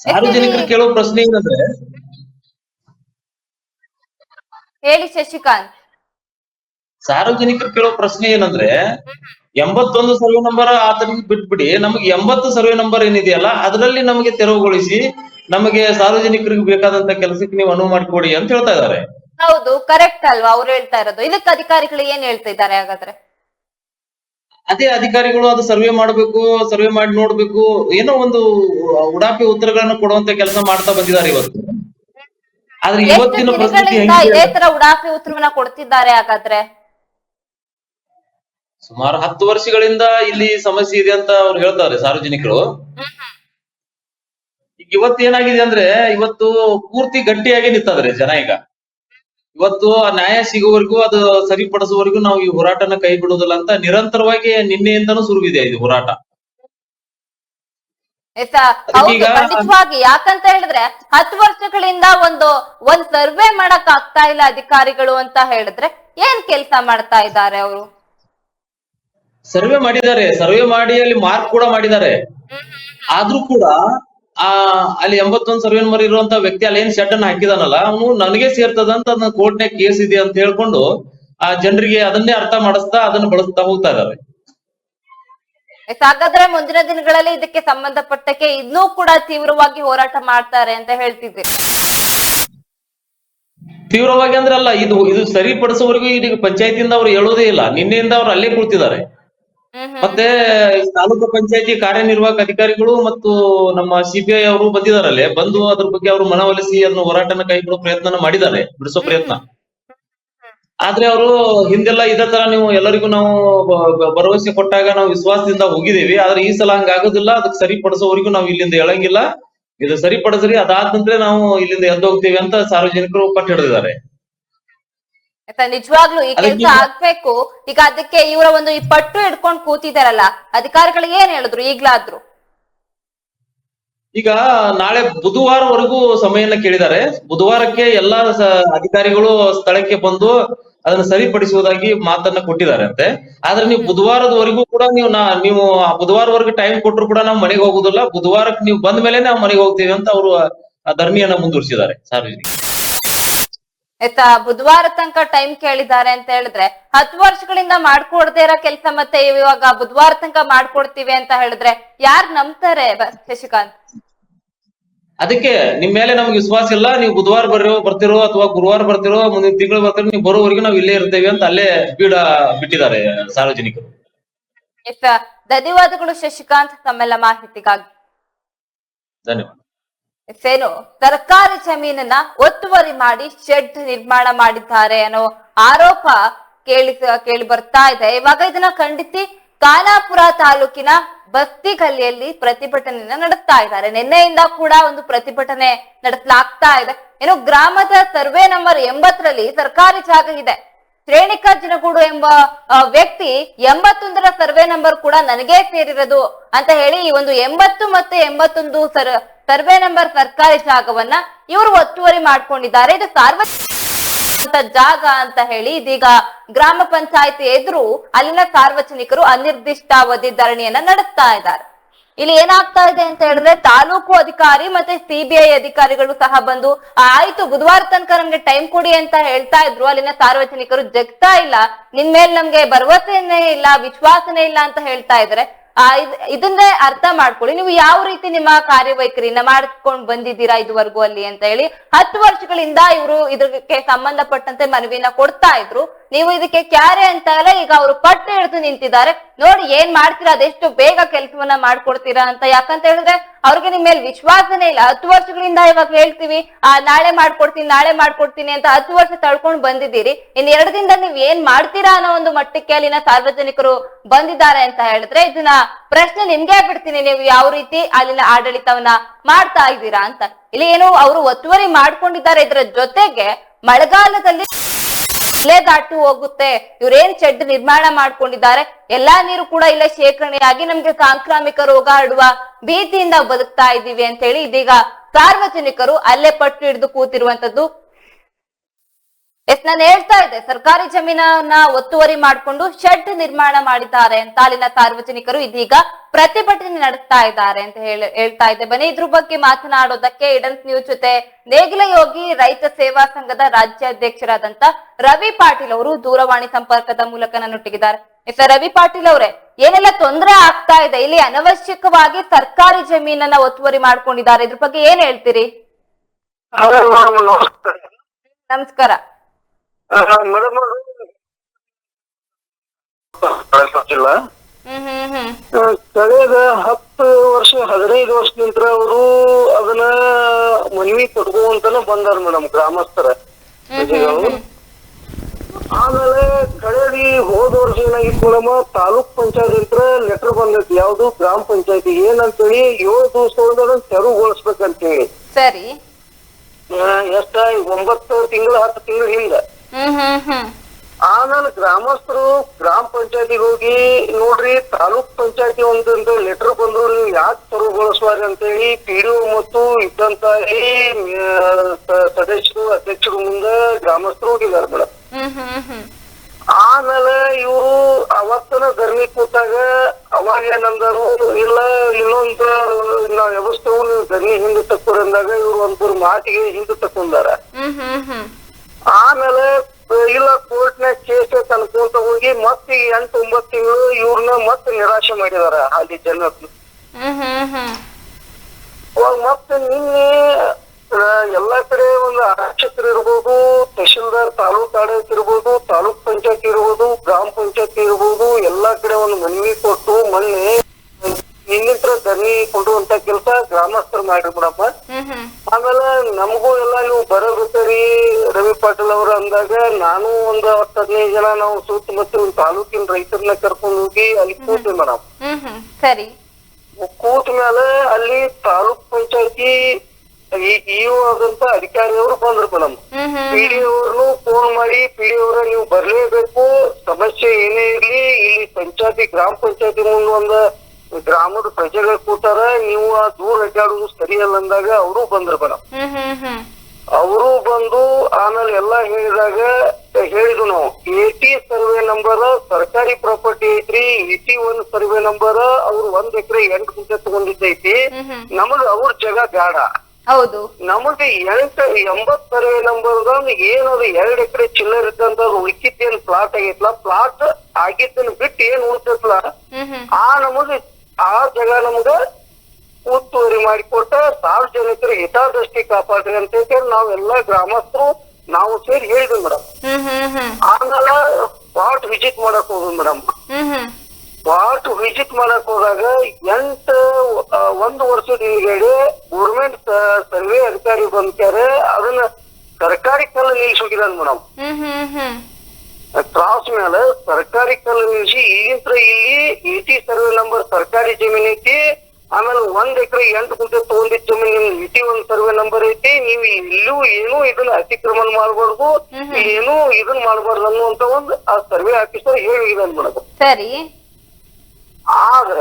ಸಾರ್ವಜನಿಕರು ಕೇಳೋ ಪ್ರಶ್ನೆ ಏನಂದ್ರೆ ಹೇಳಿ ಶಶಿಕಾಂತ್. ಸಾರ್ವಜನಿಕರು ಕೇಳೋ ಪ್ರಶ್ನೆ ಏನಂದ್ರೆ ಎಂಬತ್ತೊಂದು ಸರ್ವೆ ನಂಬರ್ ಆತನಿಗೆ ಬಿಟ್ಬಿಡಿ ನಮಗೆ ಎಂಬತ್ತು ಸರ್ವೆ ನಂಬರ್ ಏನಿದೆಯಲ್ಲ ಅದರಲ್ಲಿ ನಮಗೆ ತೆರವುಗೊಳಿಸಿ ನಮಗೆ ಸಾರ್ವಜನಿಕರಿಗೆ ಬೇಕಾದಂತ ಕೆಲಸಕ್ಕೆ ನೀವು ಅನುವು ಮಾಡಿಕೊಡಿ ಅಂತ ಹೇಳ್ತಾ ಇದ್ದಾರೆ. ಹೌದು ಕರೆಕ್ಟ್ ಅಲ್ವಾ ಅವ್ರು ಹೇಳ್ತಾ ಇರೋದು? ಇದಕ್ಕೆ ಅಧಿಕಾರಿಗಳು ಏನ್ ಹೇಳ್ತಾ ಇದ್ದಾರೆ ಹಾಗಾದ್ರೆ? ಅದೇ ಅಧಿಕಾರಿಗಳು ಅದು ಸರ್ವೆ ಮಾಡಬೇಕು ಸರ್ವೆ ಮಾಡಿ ನೋಡ್ಬೇಕು ಏನೋ ಒಂದು ಉಡಾಪಿ ಉತ್ತರಗಳನ್ನು ಕೊಡುವಂತ ಕೆಲಸ ಮಾಡ್ತಾ ಬಂದಿದ್ದಾರೆ ಇವತ್ತು. ಆದ್ರೆ ಇವತ್ತಿನ ಪರಿಸ್ಥಿತಿ ಇದೇ ತರ ಉಡಾಫಿ ಉತ್ತರವನ್ನ ಕೊಡ್ತಿದ್ದಾರೆ ಹಾಗಾದ್ರೆ? ಸುಮಾರು ಹತ್ತು ವರ್ಷಗಳಿಂದ ಇಲ್ಲಿ ಸಮಸ್ಯೆ ಇದೆ ಅಂತ ಅವ್ರು ಹೇಳ್ತಾರೆ ಸಾರ್ವಜನಿಕರು. ಇವತ್ತು ಏನಾಗಿದೆ ಅಂದ್ರೆ ಇವತ್ತು ಪೂರ್ತಿ ಗಟ್ಟಿಯಾಗಿ ನಿಂತದ್ರೆ ಜನ ಈಗ. ಇವತ್ತು ಆ ನ್ಯಾಯ ಸಿಗುವವರೆಗೂ ಅದು ಸರಿಪಡಿಸುವವರೆಗೂ ನಾವು ಈ ಹೋರಾಟನ ಕೈ ಬಿಡುವುದಿಲ್ಲ ಅಂತ ನಿರಂತರವಾಗಿ ನಿನ್ನೆಯಿಂದನೂ ಶುರುವಿದೆ ಇದು ಹೋರಾಟ. ಖಂಡಿತವಾಗಿ. ಯಾಕಂತ ಹೇಳಿದ್ರೆ ಹತ್ತು ವರ್ಷಗಳಿಂದ ಒಂದು ಒಂದ್ ಸರ್ವೆ ಮಾಡಕ್ ಆಗ್ತಾ ಇಲ್ಲ ಅಧಿಕಾರಿಗಳು ಅಂತ ಹೇಳಿದ್ರೆ ಏನ್ ಕೆಲಸ ಮಾಡ್ತಾ ಇದ್ದಾರೆ ಅವರು? ಸರ್ವೆ ಮಾಡಿದ್ದಾರೆ. ಸರ್ವೆ ಮಾಡಿ ಅಲ್ಲಿ ಮಾರ್ಕ್ ಕೂಡ ಮಾಡಿದ್ದಾರೆ. ಆದ್ರೂ ಕೂಡ ಆ ಅಲ್ಲಿ ಎಂಬತ್ತೊಂದು ಸರ್ವೆ ನಂಬರ್ ಇರುವಂತ ವ್ಯಕ್ತಿ ಅಲ್ಲಿ ಏನ್ ಶೆಡ್ ಅನ್ನ ಹಾಕಿದಾನಲ್ಲ ಅವನು ನನಗೆ ಸೇರ್ತದ ಅಂತ ಅದನ್ನ ಕೋರ್ಟ್ನಾಗ ಕೇಸ್ ಇದೆ ಅಂತ ಹೇಳ್ಕೊಂಡು ಆ ಜನರಿಗೆ ಅದನ್ನೇ ಅರ್ಥ ಮಾಡಿಸ್ತಾ ಅದನ್ನ ಬಳಸ್ತಾ ಹೋಗ್ತಾ ಇದಾರೆ? ಹಾಗಾದ್ರೆ ಮುಂದಿನ ದಿನಗಳಲ್ಲಿ ಇದಕ್ಕೆ ಸಂಬಂಧಪಟ್ಟಕ್ಕೆ ಇನ್ನೂ ಕೂಡ ತೀವ್ರವಾಗಿ ಹೋರಾಟ ಮಾಡ್ತಾರೆ ಅಂತ ಹೇಳ್ತಿದ್ದೀರಿ. ತೀವ್ರವಾಗಿ ಅಂದ್ರೆ ಅಲ್ಲ ಇದು ಇದು ಸರಿಪಡಿಸುವವರೆಗೂ ಈಗ ಪಂಚಾಯತಿಯಿಂದ ಅವ್ರು ಹೇಳೋದೇ ಇಲ್ಲ. ನಿನ್ನೆಯಿಂದ ಅವ್ರು ಅಲ್ಲೇ ಹ್ಮ್ ಮತ್ತೆ ತಾಲೂಕು ಪಂಚಾಯತಿ ಕಾರ್ಯನಿರ್ವಾಹಕ ಅಧಿಕಾರಿಗಳು ಮತ್ತು ನಮ್ಮ ಸಿಬಿಐ ಅವರು ಬಂದಿದಾರಲ್ಲೇ ಬಂದು ಅದ್ರ ಬಗ್ಗೆ ಅವರು ಮನವೊಲಿಸಿ ಅದನ್ನ ಹೋರಾಟನ ಕೈ ಬಿಡೋ ಪ್ರಯತ್ನ ಮಾಡಿದ್ದಾರೆ ಬಿಡಿಸೋ ಪ್ರಯತ್ನ. ಆದ್ರೆ ಅವರು ಹಿಂದೆಲ್ಲ ಇದೇ ತರ ನೀವು ಎಲ್ಲರಿಗೂ ನಾವು ಭರವಸೆ ಕೊಟ್ಟಾಗ ನಾವು ವಿಶ್ವಾಸದಿಂದ ಹೋಗಿದ್ದೀವಿ. ಆದ್ರೆ ಈ ಸಲ ಹಂಗಾಗೋದಿಲ್ಲ ಅದಕ್ಕೆ ಸರಿಪಡಿಸೋವರೆಗೂ ನಾವು ಇಲ್ಲಿಂದ ಹೇಳಂಗಿಲ್ಲ ಇದು ಸರಿಪಡಿಸ್ರಿ ಅದಾದ ನಂತರ ನಾವು ಇಲ್ಲಿಂದ ಎದ್ದು ಹೋಗ್ತೀವಿ ಅಂತ ಸಾರ್ವಜನಿಕರು ಪಟ್ಟು ಹಿಡಿದಿದ್ದಾರೆ. ನಿಜವಾಗ್ಲೂ ಈ ಕೆಲಸ ಆಗ್ಬೇಕು. ಈಗ ಅದಕ್ಕೆ ಇವರ ಒಂದು ಈ ಪಟ್ಟು ಹಿಡ್ಕೊಂಡು ಕೂತಿದಾರಲ್ಲ ಅಧಿಕಾರಿಗಳಿಗೆ ಏನ್ ಹೇಳಿದ್ರು ಈಗ್ಲಾದ್ರು? ಈಗ ನಾಳೆ ಬುಧವಾರವರೆಗೂ ಸಮಯನ ಕೇಳಿದ್ದಾರೆ. ಬುಧವಾರಕ್ಕೆ ಎಲ್ಲಾ ಅಧಿಕಾರಿಗಳು ಸ್ಥಳಕ್ಕೆ ಬಂದು ಅದನ್ನ ಸರಿಪಡಿಸುವುದಾಗಿ ಮಾತನ್ನ ಕೊಟ್ಟಿದ್ದಾರೆ ಅಂತೆ. ಆದ್ರೆ ನೀವು ಬುಧವಾರದವರೆಗೂ ಕೂಡ ನೀವು ನಾ ನೀವು ಬುಧವಾರವರೆಗೂ ಟೈಮ್ ಕೊಟ್ಟರು ಕೂಡ ನಾವು ಮನೆಗೆ ಹೋಗುದಿಲ್ಲ. ಬುಧವಾರಕ್ಕೆ ನೀವು ಬಂದ ಮೇಲೆ ನಾವು ಮನೆಗೆ ಹೋಗ್ತೀವಿ ಅಂತ ಅವರು ಆ ಧರಣಿಯನ್ನ ಮುಂದುವರಿಸಿದ್ದಾರೆ ಸಾರ್ವಜನಿಕರು. ಆಯ್ತಾ? ಬುಧವಾರ ತನಕ ಟೈಮ್ ಕೇಳಿದ್ದಾರೆ ಅಂತ ಹೇಳಿದ್ರೆ ಹತ್ತು ವರ್ಷಗಳಿಂದ ಮಾಡ್ಕೊಡ್ದೆ ಇರೋ ಕೆಲಸ ಮತ್ತೆ ಇವಾಗ ಬುಧವಾರ ತನಕ ಮಾಡ್ಕೊಡ್ತೀವಿ ಅಂತ ಹೇಳಿದ್ರೆ ಯಾರ್ ನಂಬ್ತಾರೆ ಶಶಿಕಾಂತ್? ಅದಕ್ಕೆ ನಿಮ್ ಮೇಲೆ ನಮ್ಗೆ ವಿಶ್ವಾಸ ಇಲ್ಲ. ನೀವು ಬುಧವಾರ ಬರೋ ಬರ್ತಿರೋ ಅಥವಾ ಗುರುವಾರ ಬರ್ತಿರೋ ಮುಂದಿನ ತಿಂಗಳು ಬರ್ತಿರೋ ನೀವು ಬರೋವರೆಗೂ ನಾವು ಇಲ್ಲೇ ಇರ್ತೇವೆ ಅಂತ ಅಲ್ಲೇ ಬೀಡ ಬಿಟ್ಟಿದ್ದಾರೆ ಸಾರ್ವಜನಿಕರು. ಧನ್ಯವಾದಗಳು ಶಶಿಕಾಂತ್ ತಮ್ಮೆಲ್ಲ ಮಾಹಿತಿಗಾಗಿ. ಧನ್ಯವಾದ. ಏನು ಸರ್ಕಾರಿ ಜಮೀನನ್ನ ಒತ್ತುವರಿ ಮಾಡಿ ಶೆಡ್ ನಿರ್ಮಾಣ ಮಾಡಿದ್ದಾರೆ ಅನ್ನೋ ಆರೋಪ ಕೇಳಿ ಕೇಳಿ ಬರ್ತಾ ಇದೆ. ಇವಾಗ ಇದನ್ನ ಖಂಡಿಸಿ ಖಾನಾಪುರ ತಾಲೂಕಿನ ಬಸ್ತಿಗಲ್ಲಿಯಲ್ಲಿ ಪ್ರತಿಭಟನೆಯನ್ನ ನಡೆಸ್ತಾ ಇದ್ದಾರೆ. ನಿನ್ನೆಯಿಂದ ಕೂಡ ಒಂದು ಪ್ರತಿಭಟನೆ ನಡೆಸಲಾಗ್ತಾ ಇದೆ. ಏನು ಗ್ರಾಮದ ಸರ್ವೆ ನಂಬರ್ ಎಂಬತ್ತರಲ್ಲಿ ಸರ್ಕಾರಿ ಜಾಗ ಇದೆ. ಶ್ರೇಣಿಕಾರ್ಜುನಗೂಡು ಎಂಬ ವ್ಯಕ್ತಿ ಎಂಬತ್ತೊಂದರ ಸರ್ವೆ ನಂಬರ್ ಕೂಡ ನನಗೇ ಸೇರಿರೋದು ಅಂತ ಹೇಳಿ ಈ ಒಂದು ಎಂಬತ್ತು ಮತ್ತೆ ಎಂಬತ್ತೊಂದು ಸರ್ ಸರ್ವೆ ನಂಬರ್ ಸರ್ಕಾರಿ ಜಾಗವನ್ನ ಇವರು ಒತ್ತುವರಿ ಮಾಡ್ಕೊಂಡಿದ್ದಾರೆ. ಇದು ಸಾರ್ವಜನಿಕ ಜಾಗ ಅಂತ ಹೇಳಿ ಇದೀಗ ಗ್ರಾಮ ಪಂಚಾಯತಿ ಎದುರು ಅಲ್ಲಿನ ಸಾರ್ವಜನಿಕರು ಅನಿರ್ದಿಷ್ಟಾವಧಿ ಧರಣಿಯನ್ನ ನಡೆಸ್ತಾ ಇದ್ದಾರೆ. ಇಲ್ಲಿ ಏನಾಗ್ತಾ ಇದೆ ಅಂತ ಹೇಳಿದ್ರೆ ತಾಲೂಕು ಅಧಿಕಾರಿ ಮತ್ತೆ ಸಿಬಿಐ ಅಧಿಕಾರಿಗಳು ಸಹ ಬಂದು "ಆ, ಆಯ್ತು ಬುಧವಾರ ತನಕ ನಮ್ಗೆ ಟೈಮ್ ಕೊಡಿ ಅಂತ ಹೇಳ್ತಾ ಇದ್ರು. ಅಲ್ಲಿನ ಸಾರ್ವಜನಿಕರು ಜಗ್ತಾ ಇಲ್ಲ. ನಿನ್ ಮೇಲೆ ನಮ್ಗೆ ಭರವಸೆನೇ ಇಲ್ಲ ವಿಶ್ವಾಸನೇ ಇಲ್ಲ ಅಂತ ಹೇಳ್ತಾ ಇದ್ದಾರೆ. ಆ, ಇದ್- ಇದನ್ನೇ ಅರ್ಥ ಮಾಡ್ಕೊಳ್ಳಿ. ನೀವು ಯಾವ ರೀತಿ ನಿಮ್ಮ ಕಾರ್ಯವೈಖರಿನ ಮಾಡ್ಕೊಂಡು ಬಂದಿದ್ದೀರಾ ಇದುವರೆಗೂ ಅಲ್ಲಿ ಅಂತ ಹೇಳಿ ಹತ್ತು ವರ್ಷಗಳಿಂದ ಇವರು ಇದಕ್ಕೆ ಸಂಬಂಧಪಟ್ಟಂತೆ ಮನವಿನ ಕೊಡ್ತಾ ಇದ್ರು. ನೀವು ಇದಕ್ಕೆ ಕ್ಯಾರೆ ಅಂತ ಅಲ್ಲ ಈಗ ಅವರು ಪಟ್ಟು ಹಿಡಿದು ನಿಂತಿದ್ದಾರೆ. ನೋಡಿ, ಏನ್ ಮಾಡ್ತೀರಾ? ಅದೆಷ್ಟು ಬೇಗ ಕೆಲಸವನ್ನ ಮಾಡ್ಕೊಡ್ತೀರಾ ಅಂತ ಯಾಕಂತ ಹೇಳಿದ್ರೆ, ಅವ್ರಿಗೆ ನಿಮ್ ಮೇಲೆ ವಿಶ್ವಾಸನೇ ಇಲ್ಲ. ಹತ್ತು ವರ್ಷಗಳಿಂದ ಇವಾಗ ಹೇಳ್ತೀವಿ, ಆ, ನಾಳೆ ಮಾಡ್ಕೊಡ್ತೀನಿ ನಾಳೆ ಮಾಡ್ಕೊಡ್ತೀನಿ ಅಂತ ಹತ್ತು ವರ್ಷ ತಳ್ಕೊಂಡ್ ಬಂದಿದ್ದೀರಿ. ಇನ್ ಎರಡು ದಿನದಲ್ಲಿ ನೀವ್ ಏನ್ ಮಾಡ್ತೀರಾ ಅನ್ನೋ ಒಂದು ಮಟ್ಟಕ್ಕೆ ಅಲ್ಲಿನ ಸಾರ್ವಜನಿಕರು ಬಂದಿದ್ದಾರೆ ಅಂತ ಹೇಳಿದ್ರೆ, ಇದನ್ನ ಪ್ರಶ್ನೆ ನಿಮ್ಗೆ ಬಿಡ್ತೀನಿ. ನೀವು ಯಾವ ರೀತಿ ಅಲ್ಲಿನ ಆಡಳಿತವನ್ನ ಮಾಡ್ತಾ ಇದ್ದೀರಾ ಅಂತ. ಇಲ್ಲಿ ಏನು, ಅವರು ಒತ್ತುವರಿ ಮಾಡ್ಕೊಂಡಿದ್ದಾರೆ. ಇದರ ಜೊತೆಗೆ ಮಳೆಗಾಲದಲ್ಲಿ ಇಲ್ಲೇ ದಾಟು ಹೋಗುತ್ತೆ. ಇವ್ರೇನ್ ಶೆಡ್ ನಿರ್ಮಾಣ ಮಾಡ್ಕೊಂಡಿದ್ದಾರೆ? ಎಲ್ಲಾ ನೀರು ಕೂಡ ಇಲ್ಲೇ ಶೇಖರಣೆಯಾಗಿ ನಮ್ಗೆ ಸಾಂಕ್ರಾಮಿಕ ರೋಗ ಹರಡುವ ಭೀತಿಯಿಂದ ಬದುಕ್ತಾ ಇದ್ದೀವಿ ಅಂತ ಹೇಳಿ ಇದೀಗ ಸಾರ್ವಜನಿಕರು ಅಲ್ಲೇ ಪಟ್ಟು ಹಿಡಿದು ಕೂತಿರುವಂತದ್ದು ಎಸ್ ನಾನು ಹೇಳ್ತಾ ಇದ್ದೆ ಸರ್ಕಾರಿ ಜಮೀನನ್ನ ಒತ್ತುವರಿ ಮಾಡಿಕೊಂಡು ಶೆಡ್ ನಿರ್ಮಾಣ ಮಾಡಿದ್ದಾರೆ ಅಂತ ಅಲ್ಲಿನ ಸಾರ್ವಜನಿಕರು ಇದೀಗ ಪ್ರತಿಭಟನೆ ನಡೆಸ್ತಾ ಇದ್ದಾರೆ ಅಂತ ಹೇಳಿ ಹೇಳ್ತಾ ಇದ್ದೆ. ಬನ್ನಿ ಇದ್ರ ಬಗ್ಗೆ ಮಾತನಾಡೋದಕ್ಕೆ ಇಡನ್ಸ್ ನ್ಯೂಸ್ ಜೊತೆ ನೇಗಿಲ ಯೋಗಿ ರೈತ ಸೇವಾ ಸಂಘದ ರಾಜ್ಯಾಧ್ಯಕ್ಷರಾದಂತ ರವಿ ಪಾಟೀಲ್ ಅವರು ದೂರವಾಣಿ ಸಂಪರ್ಕದ ಮೂಲಕ ನನ್ನೊಟ್ಟಿಗಿದ್ದಾರೆ. ಎಸ್ ರವಿ ಪಾಟೀಲ್ ಅವರೇ ಏನೆಲ್ಲ ತೊಂದರೆ ಆಗ್ತಾ ಇದೆ? ಇಲ್ಲಿ ಅನವಶ್ಯಕವಾಗಿ ಸರ್ಕಾರಿ ಜಮೀನನ್ನ ಒತ್ತುವರಿ ಮಾಡ್ಕೊಂಡಿದ್ದಾರೆ. ಇದ್ರ ಬಗ್ಗೆ ಏನ್ ಹೇಳ್ತೀರಿ? ನಮಸ್ಕಾರ. ಮೇಡಮ್ ಗೊತ್ತಿಲ್ಲ ಕಳೆದ ಹತ್ತು ವರ್ಷ ಹದಿನೈದು ವರ್ಷದಿಂದ ಅವರು ಅದನ್ನ ಮನವಿ ಕೊಟ್ಕೊಂತಾನೆ ಬಂದಾರ ಮೇಡಮ್ ಗ್ರಾಮಸ್ಥರ ಆಮೇಲೆ ಕಳೆದ ಹೋದ ವರ್ಷ ಏನಾಗಿತ್ತು ಮೇಡಮ್ ತಾಲೂಕ್ ಪಂಚಾಯತ್ ಅಂತ ಲೆಟರ್ ಬಂದೈತಿ. ಯಾವ್ದು? ಗ್ರಾಮ ಪಂಚಾಯತಿ. ಏನಂತೇಳಿ ಏಳು ದಿವಸದೊಳಗಡೆ ತೆರವುಗೊಳಿಸ್ಬೇಕಂತೇಳಿ. ಸರಿ. ಎಷ್ಟ ಒಂಬತ್ತು ತಿಂಗಳು ಹತ್ತು ತಿಂಗಳ ಹಿಂದೆ. ಆಮೇಲೆ ಗ್ರಾಮಸ್ಥರು ಗ್ರಾಮ ಪಂಚಾಯತಿಗೆ ಹೋಗಿ ನೋಡ್ರಿ ತಾಲೂಕ್ ಪಂಚಾಯತಿ ಒಂದೊಂದು ಲೆಟರ್ ಬಂದ್ರು ನೀವು ಯಾಕೆ ತೆರವುಗೊಳಿಸುವಾರಿ ಅಂತೇಳಿ ಪಿ ಡಿ ಮತ್ತು ಇದ್ದಂತ ಈ, ಸದಸ್ಯರು ಅಧ್ಯಕ್ಷರು ಮುಂದೆ ಗ್ರಾಮಸ್ಥರು ಹೋಗಿದ್ದಾರೆ ಮೇಡಮ್ ಆಮೇಲೆ ಇವರು ಅವತ್ತನ ಧರ್ಮಿ ಕೂತಾಗ ಅವಾಗ ಏನಂದರು ಇಲ್ಲ ಇನ್ನೊಂದು ನಾವ್ ವ್ಯವಸ್ಥೆ ಧರ್ಮಿ ಹಿಂದೆ ತಕ್ಕೋರಿ ಅಂದಾಗ ಇವ್ರು ಒಂದ್ ಮಾತಿಗೆ ಹಿಂದೆ ತಕ್ಕೊಂಡಾರ. ಆಮೇಲೆ ಇಲ್ಲ ಕೋರ್ಟ್ನಾಗ ಕೇಸ್ ತನ್ಕೊಂತ ಹೋಗಿ ಮತ್ತೆ ಎಂಟು ಒಂಬತ್ತು ತಿಂಗಳು ಇವ್ರನ್ನ ಮತ್ತೆ ನಿರಾಶೆ ಮಾಡಿದಾರ ಅಲ್ಲಿ ಜನ ಹ್ಮ್ ಹ್ಮ್ ಹ್ಮ್. ಅವಾಗ ಮತ್ತೆ ನಿನ್ನೆ ಎಲ್ಲಾ ಕಡೆ ಒಂದು ಆರಕ್ಷಕರು ಇರ್ಬೋದು ತಹಶೀಲ್ದಾರ್ ತಾಲೂಕ್ ಆಡಳಿತ ಇರ್ಬೋದು ತಾಲೂಕ್ ಪಂಚಾಯತ್ ಇರ್ಬೋದು ಗ್ರಾಮ ಪಂಚಾಯತ್ ಇರ್ಬೋದು ಎಲ್ಲಾ ಕಡೆ ಒಂದು ಮನವಿ ಕೊಟ್ಟು ಮೊನ್ನೆ ನಿನ್ನಿತ್ರ ಧನಿ ಕೊಡುವಂತ ಕೆಲಸ ಗ್ರಾಮಸ್ಥರು ಮಾಡ್ರಿ ಹ್ಮ್ ಆಮೇಲೆ ನಮಗೂ ಎಲ್ಲ ನೀವು ಬರೋಬೇಕ್ರಿ ರವಿ ಪಾಟೀಲ್ ಅವರು ಅಂದಾಗ ನಾನು ಒಂದು ಹತ್ತು ಹದಿನೈದು ಜನ ನಾವು ಸುತ್ತಮುತ್ತ ತಾಲೂಕಿನ ರೈತರನ್ನ ಕರ್ಕೊಂಡು ಹೋಗಿ ಅಲ್ಲಿ ಕೂತ್ವಿ ಮೇಡಮ್ ಸರಿ. ಕೂತ ಮೇಲೆ ಅಲ್ಲಿ ತಾಲೂಕ್ ಪಂಚಾಯತಿ ಇಒ ಆದಂತ ಅಧಿಕಾರಿಯವರು ಬಂದ್ರು madam hmm hmm P D ಅವ್ರನ್ನು ಫೋನ್ ಮಾಡಿ ಪಿ ಡಿ ಅವರ ನೀವು ಬರ್ಲೇಬೇಕು ಸಮಸ್ಯೆ ಏನೇ ಇರ್ಲಿ ಇಲ್ಲಿ ಪಂಚಾಯತಿ ಗ್ರಾಮ ಪಂಚಾಯತಿ ಮುಂದೆ ಒಂದು ಗ್ರಾಮದ ಪ್ರಜೆಗಳ ಕೂತಾರ ನೀವು ಆ ದೂರ ಅಡ್ಡಾಡುದು ಸರಿಯಲ್ಲ ಅಂದಾಗ ಅವರು ಬಂದ್ರು ಮೇಡಮ್ ಅವರು ಬಂದು ಆಮೇಲೆ ಎಲ್ಲಾ ಹೇಳಿದಾಗ ಹೇಳಿದ್ವು ನಾವು ಟಿ ಸರ್ವೆ ನಂಬರ್ ಸರ್ಕಾರಿ ಪ್ರಾಪರ್ಟಿ ಐತ್ರಿ ಏಟಿ ಒನ್ ಸರ್ವೆ ನಂಬರ್ ಅವ್ರು ಒಂದ್ ಎಕರೆ ಎಂಟು ಗುಂಟೆ ತಗೊಂಡಿದ್ದೈತಿ. ನಮಗ ಅವ್ರ ಜಗ ಬೇಡ ಹೌದು. ನಮಗೆ ಎಂಟ ಎಂಬತ್ ಸರ್ವೆ ನಂಬರ್ ಏನದು ಎರಡ್ ಎಕರೆ ಚಿಲ್ಲರ್ ಇದ್ದಂತ ಉಳಿಕಿದ್ದೇನ್ ಪ್ಲಾಟ್ ಆಗೈತ್ಲ? ಪ್ಲಾಟ್ ಆಗಿದ್ದನ್ ಬಿಟ್ಟು ಏನ್ ಉಳ್ತೈತ್ಲ? ಆ ನಮಗೆ ಆ ಜಾಗ ನಮ್ಗ ಒತ್ತುವರಿ ಮಾಡಿಕೊಟ್ಟ ಸಾರ್ವಜನಿಕರ ಹಿತಾದೃಷ್ಟಿ ಕಾಪಾಡ್ರಿ ಅಂತ ಹೇಳಿ ನಾವೆಲ್ಲ ಗ್ರಾಮಸ್ಥರು ನಾವು ಸೇರಿ ಹೇಳಿದ್ವಿ ಮೇಡಮ್ ಆಮೇಲೆ ಸ್ಪಾಟ್ ವಿಸಿಟ್ ಮಾಡಕ್ ಹೋದ್ವಿ ಮೇಡಮ್ ಸ್ಪಾಟ್ ವಿಸಿಟ್ ಮಾಡಕ್ ಹೋದಾಗ ಎಂಟು ಒಂದು ವರ್ಷದ ಹಿಂದ್ಗಡೆ ಗೌರ್ಮೆಂಟ್ ಸರ್ವೆ ಅಧಿಕಾರಿ ಬಂದ್ಕ್ಯಾರೆ ಅದನ್ನ ಸರ್ಕಾರಿ ಕಲ್ಲ ನಿಲ್ಸಿ ಹೋಗಿದಾನ ಮೇಡಮ್ ಕ್ರಾಸ್ ಮೇಲೆ ಸರ್ಕಾರಿ ಕಲ್ಲು ಈಗಿಂತ ಇಲ್ಲಿ ಇಟಿ ಸರ್ವೆ ನಂಬರ್ ಸರ್ಕಾರಿ ಜಮೀನ್ ಐತಿ. ಆಮೇಲೆ ಒಂದ್ ಎಕರೆ ಎಂಟು ಗುಂಟೆ ತಗೊಂಡಿದ್ ಜಮೀನ್ ನಿಮ್ ಇಟಿ ಒಂದ್ ಸರ್ವೆ ನಂಬರ್ ಐತಿ. ನೀವು ಇಲ್ಲೂ ಏನು ಇದನ್ನ ಅತಿಕ್ರಮಣ ಮಾಡಬಾರ್ದು. ಏನು ಇದನ್ನ ಮಾಡಬಾರ್ದು ಅನ್ನುವಂತ ಒಂದು ಆ ಸರ್ವೆ ಆಫೀಸರ್ ಹೇಳಿದ ಮೇಡಮ್ ಸರಿ. ಆದ್ರ